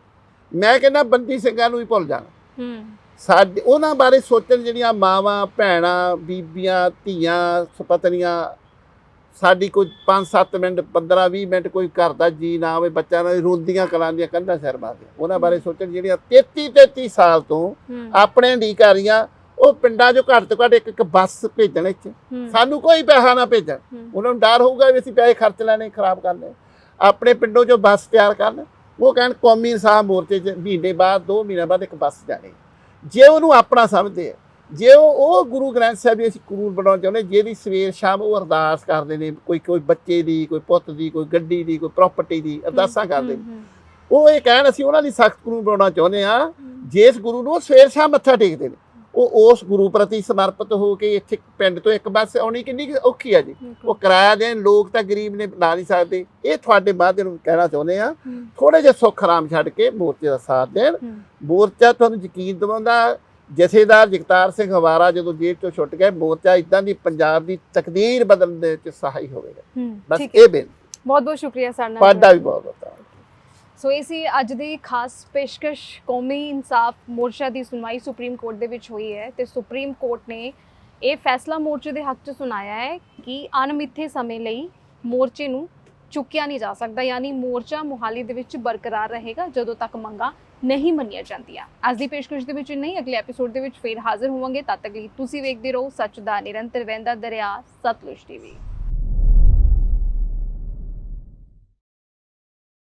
ਮੈਂ ਕਹਿੰਦਾ ਬੰਦੀ ਸਿੰਘਾਂ ਨੂੰ ਹੀ ਭੁੱਲ ਜਾਣਾ। ਹੂੰ। ਸਾਡੇ ਉਹਨਾਂ ਬਾਰੇ ਸੋਚਣ ਜਿਹੜੀਆਂ ਮਾਵਾਂ ਭੈਣਾਂ ਬੀਬੀਆਂ ਧੀਆਂ ਸੁਪਤਨੀਆਂ ਸਾਡੀ ਕੋਈ 5-7 ਮਿੰਟ 15-20 ਮਿੰਟ ਕੋਈ ਘਰ ਦਾ ਜੀ ਨਾ ਹੋਵੇ ਬੱਚਾ ਨਾ ਰੋਂਦੀਆਂ ਕਲਾਂ ਦੀਆਂ ਕੰਧਾਂ ਸਿਰ ਮਾਰਦੀਆਂ। ਉਹਨਾਂ ਬਾਰੇ ਸੋਚਣ ਜਿਹੜੀਆਂ 33-33 ਸਾਲ ਤੋਂ ਆਪਣੇ ਅਧਿਕਾਰੀਆਂ ਉਹ ਪਿੰਡਾਂ 'ਚੋਂ ਘੱਟ ਤੋਂ ਘੱਟ ਇੱਕ ਇੱਕ ਬੱਸ ਭੇਜਣ ਇੱਥੇ। ਸਾਨੂੰ ਕੋਈ ਪੈਸਾ ਨਾ ਭੇਜਣ। ਉਹਨਾਂ ਨੂੰ ਡਰ ਹੋਊਗਾ ਵੀ ਅਸੀਂ ਪੈਸੇ ਖਰਚ ਲੈਣੇ ਖਰਾਬ ਕਰਨੇ। ਆਪਣੇ ਪਿੰਡੋਂ 'ਚੋਂ ਬੱਸ ਤਿਆਰ ਕਰਨ ਉਹ ਕਹਿਣ ਕੌਮੀ ਇਨਸਾਫ ਮੋਰਚੇ 'ਚ ਮਹੀਨੇ ਬਾਅਦ ਦੋ ਮਹੀਨੇ ਬਾਅਦ ਇੱਕ ਬੱਸ ਜਾਣੀ। ਜੇ ਉਹਨੂੰ ਆਪਣਾ ਸਮਝਦੇ ਆ ਜੇ ਉਹ ਉਹ ਗੁਰੂ ਗ੍ਰੰਥ ਸਾਹਿਬ ਦੀ ਅਸੀਂ ਕਾਨੂੰਨ ਬਣਾਉਣਾ ਚਾਹੁੰਦੇ ਜਿਹਦੀ ਸਵੇਰ ਸ਼ਾਮ ਉਹ ਅਰਦਾਸ ਕਰਦੇ ਨੇ ਕੋਈ ਕੋਈ ਬੱਚੇ ਦੀ ਕੋਈ ਪੁੱਤ ਦੀ ਕੋਈ ਗੱਡੀ ਦੀ ਕੋਈ ਪ੍ਰਾਪਰਟੀ ਦੀ ਅਰਦਾਸਾਂ ਕਰਦੇ ਨੇ। ਉਹ ਇਹ ਕਹਿਣ ਅਸੀਂ ਉਹਨਾਂ ਲਈ ਸਖਤ ਕਾਨੂੰਨ ਬਣਾਉਣਾ ਚਾਹੁੰਦੇ ਆ ਜਿਸ ਗੁਰੂ ਨੂੰ ਉਹ ਸਵੇਰ ਸ਼ਾਮ ਮੱਥਾ ਟੇਕਦੇ ਨੇ। ਉਹ ਉਸ ਗੁਰੂ ਪ੍ਰਤੀ ਸਮਰਪਿਤ ਹੋ ਕੇ ਇੱਥੇ ਪਿੰਡ ਤੋਂ ਇੱਕ ਬੱਸ ਆਉਣੀ ਕਿੰਨੀ ਔਖੀ ਆ ਜੀ। ਉਹ ਕਿਰਾਇਆ ਦੇਣ ਲੋਕ ਤਾਂ ਗਰੀਬ ਨੇ ਲਾ ਨਹੀਂ ਸਕਦੇ। ਇਹ ਤੁਹਾਡੇ ਮਾਧਿਅਮ ਕਹਿਣਾ ਚਾਹੁੰਦੇ ਆ ਥੋੜੇ ਜਿਹਾ ਸੁੱਖ ਆਰਾਮ ਛੱਡ ਕੇ ਮੋਰਚੇ ਦਾ ਸਾਥ ਦੇਣ। ਮੋਰਚਾ ਤੁਹਾਨੂੰ ਯਕੀਨ ਦਿਵਾਉਂਦਾ ਜਥੇਦਾਰ ਜਗਤਾਰ ਸਿੰਘ ਹਵਾਰਾ ਜਦੋਂ ਜੇਲ੍ਹ ਚੋਂ ਛੁੱਟ ਗਏ ਮੋਰਚਾ ਇਦਾਂ ਦੀ ਪੰਜਾਬ ਦੀ ਤਕਦੀਰ ਬਦਲਣ ਦੇ ਵਿੱਚ ਸਹਾਈ ਹੋਵੇਗਾ। ਬਸ ਇਹ ਬੇਨਤੀ। ਬਹੁਤ ਬਹੁਤ ਸ਼ੁਕਰੀਆ ਸਰ ਤੁਹਾਡਾ ਵੀ ਬਹੁਤ ਬਹੁਤ ਸੋ ਇਹ ਸੀ ਅੱਜ ਦੀ ਖਾਸ ਪੇਸ਼ਕਸ਼ ਕੌਮੀ ਇਨਸਾਫ ਮੋਰਚਾ ਦੀ ਸੁਣਵਾਈ ਸੁਪਰੀਮ ਕੋਰਟ ਦੇ ਵਿੱਚ ਹੋਈ ਹੈ ਤੇ ਸੁਪਰੀਮ ਕੋਰਟ ਨੇ ਇਹ ਫੈਸਲਾ ਮੋਰਚੇ ਦੇ ਹੱਕ 'ਚ ਸੁਣਾਇਆ ਹੈ ਕਿ ਅਣਮਿੱਥੇ ਸਮੇਂ ਲਈ ਮੋਰਚੇ ਨੂੰ ਚੁੱਕਿਆ ਨਹੀਂ ਜਾ ਸਕਦਾ, ਯਾਨੀ ਮੋਰਚਾ ਮੁਹਾਲੀ ਦੇ ਵਿੱਚ ਬਰਕਰਾਰ ਰਹੇਗਾ ਜਦੋਂ ਤੱਕ ਮੰਗਾਂ ਨਹੀਂ ਮੰਨੀਆਂ ਜਾਂਦੀਆਂ। ਅੱਜ ਦੀ ਪੇਸ਼ਕਸ਼ ਦੇ ਵਿੱਚ ਨਹੀਂ, ਅਗਲੇ ਐਪੀਸੋਡ ਦੇ ਵਿੱਚ ਫੇਰ ਹਾਜ਼ਰ ਹੋਵਾਂਗੇ। ਤਦ ਤੱਕ ਲਈ ਤੁਸੀਂ ਵੇਖਦੇ ਰਹੋ ਸੱਚ ਦਾ ਨਿਰੰਤਰ ਵਹਿੰਦਾ ਦਰਿਆ, ਸਤਲੁਜ ਟੀਵੀ।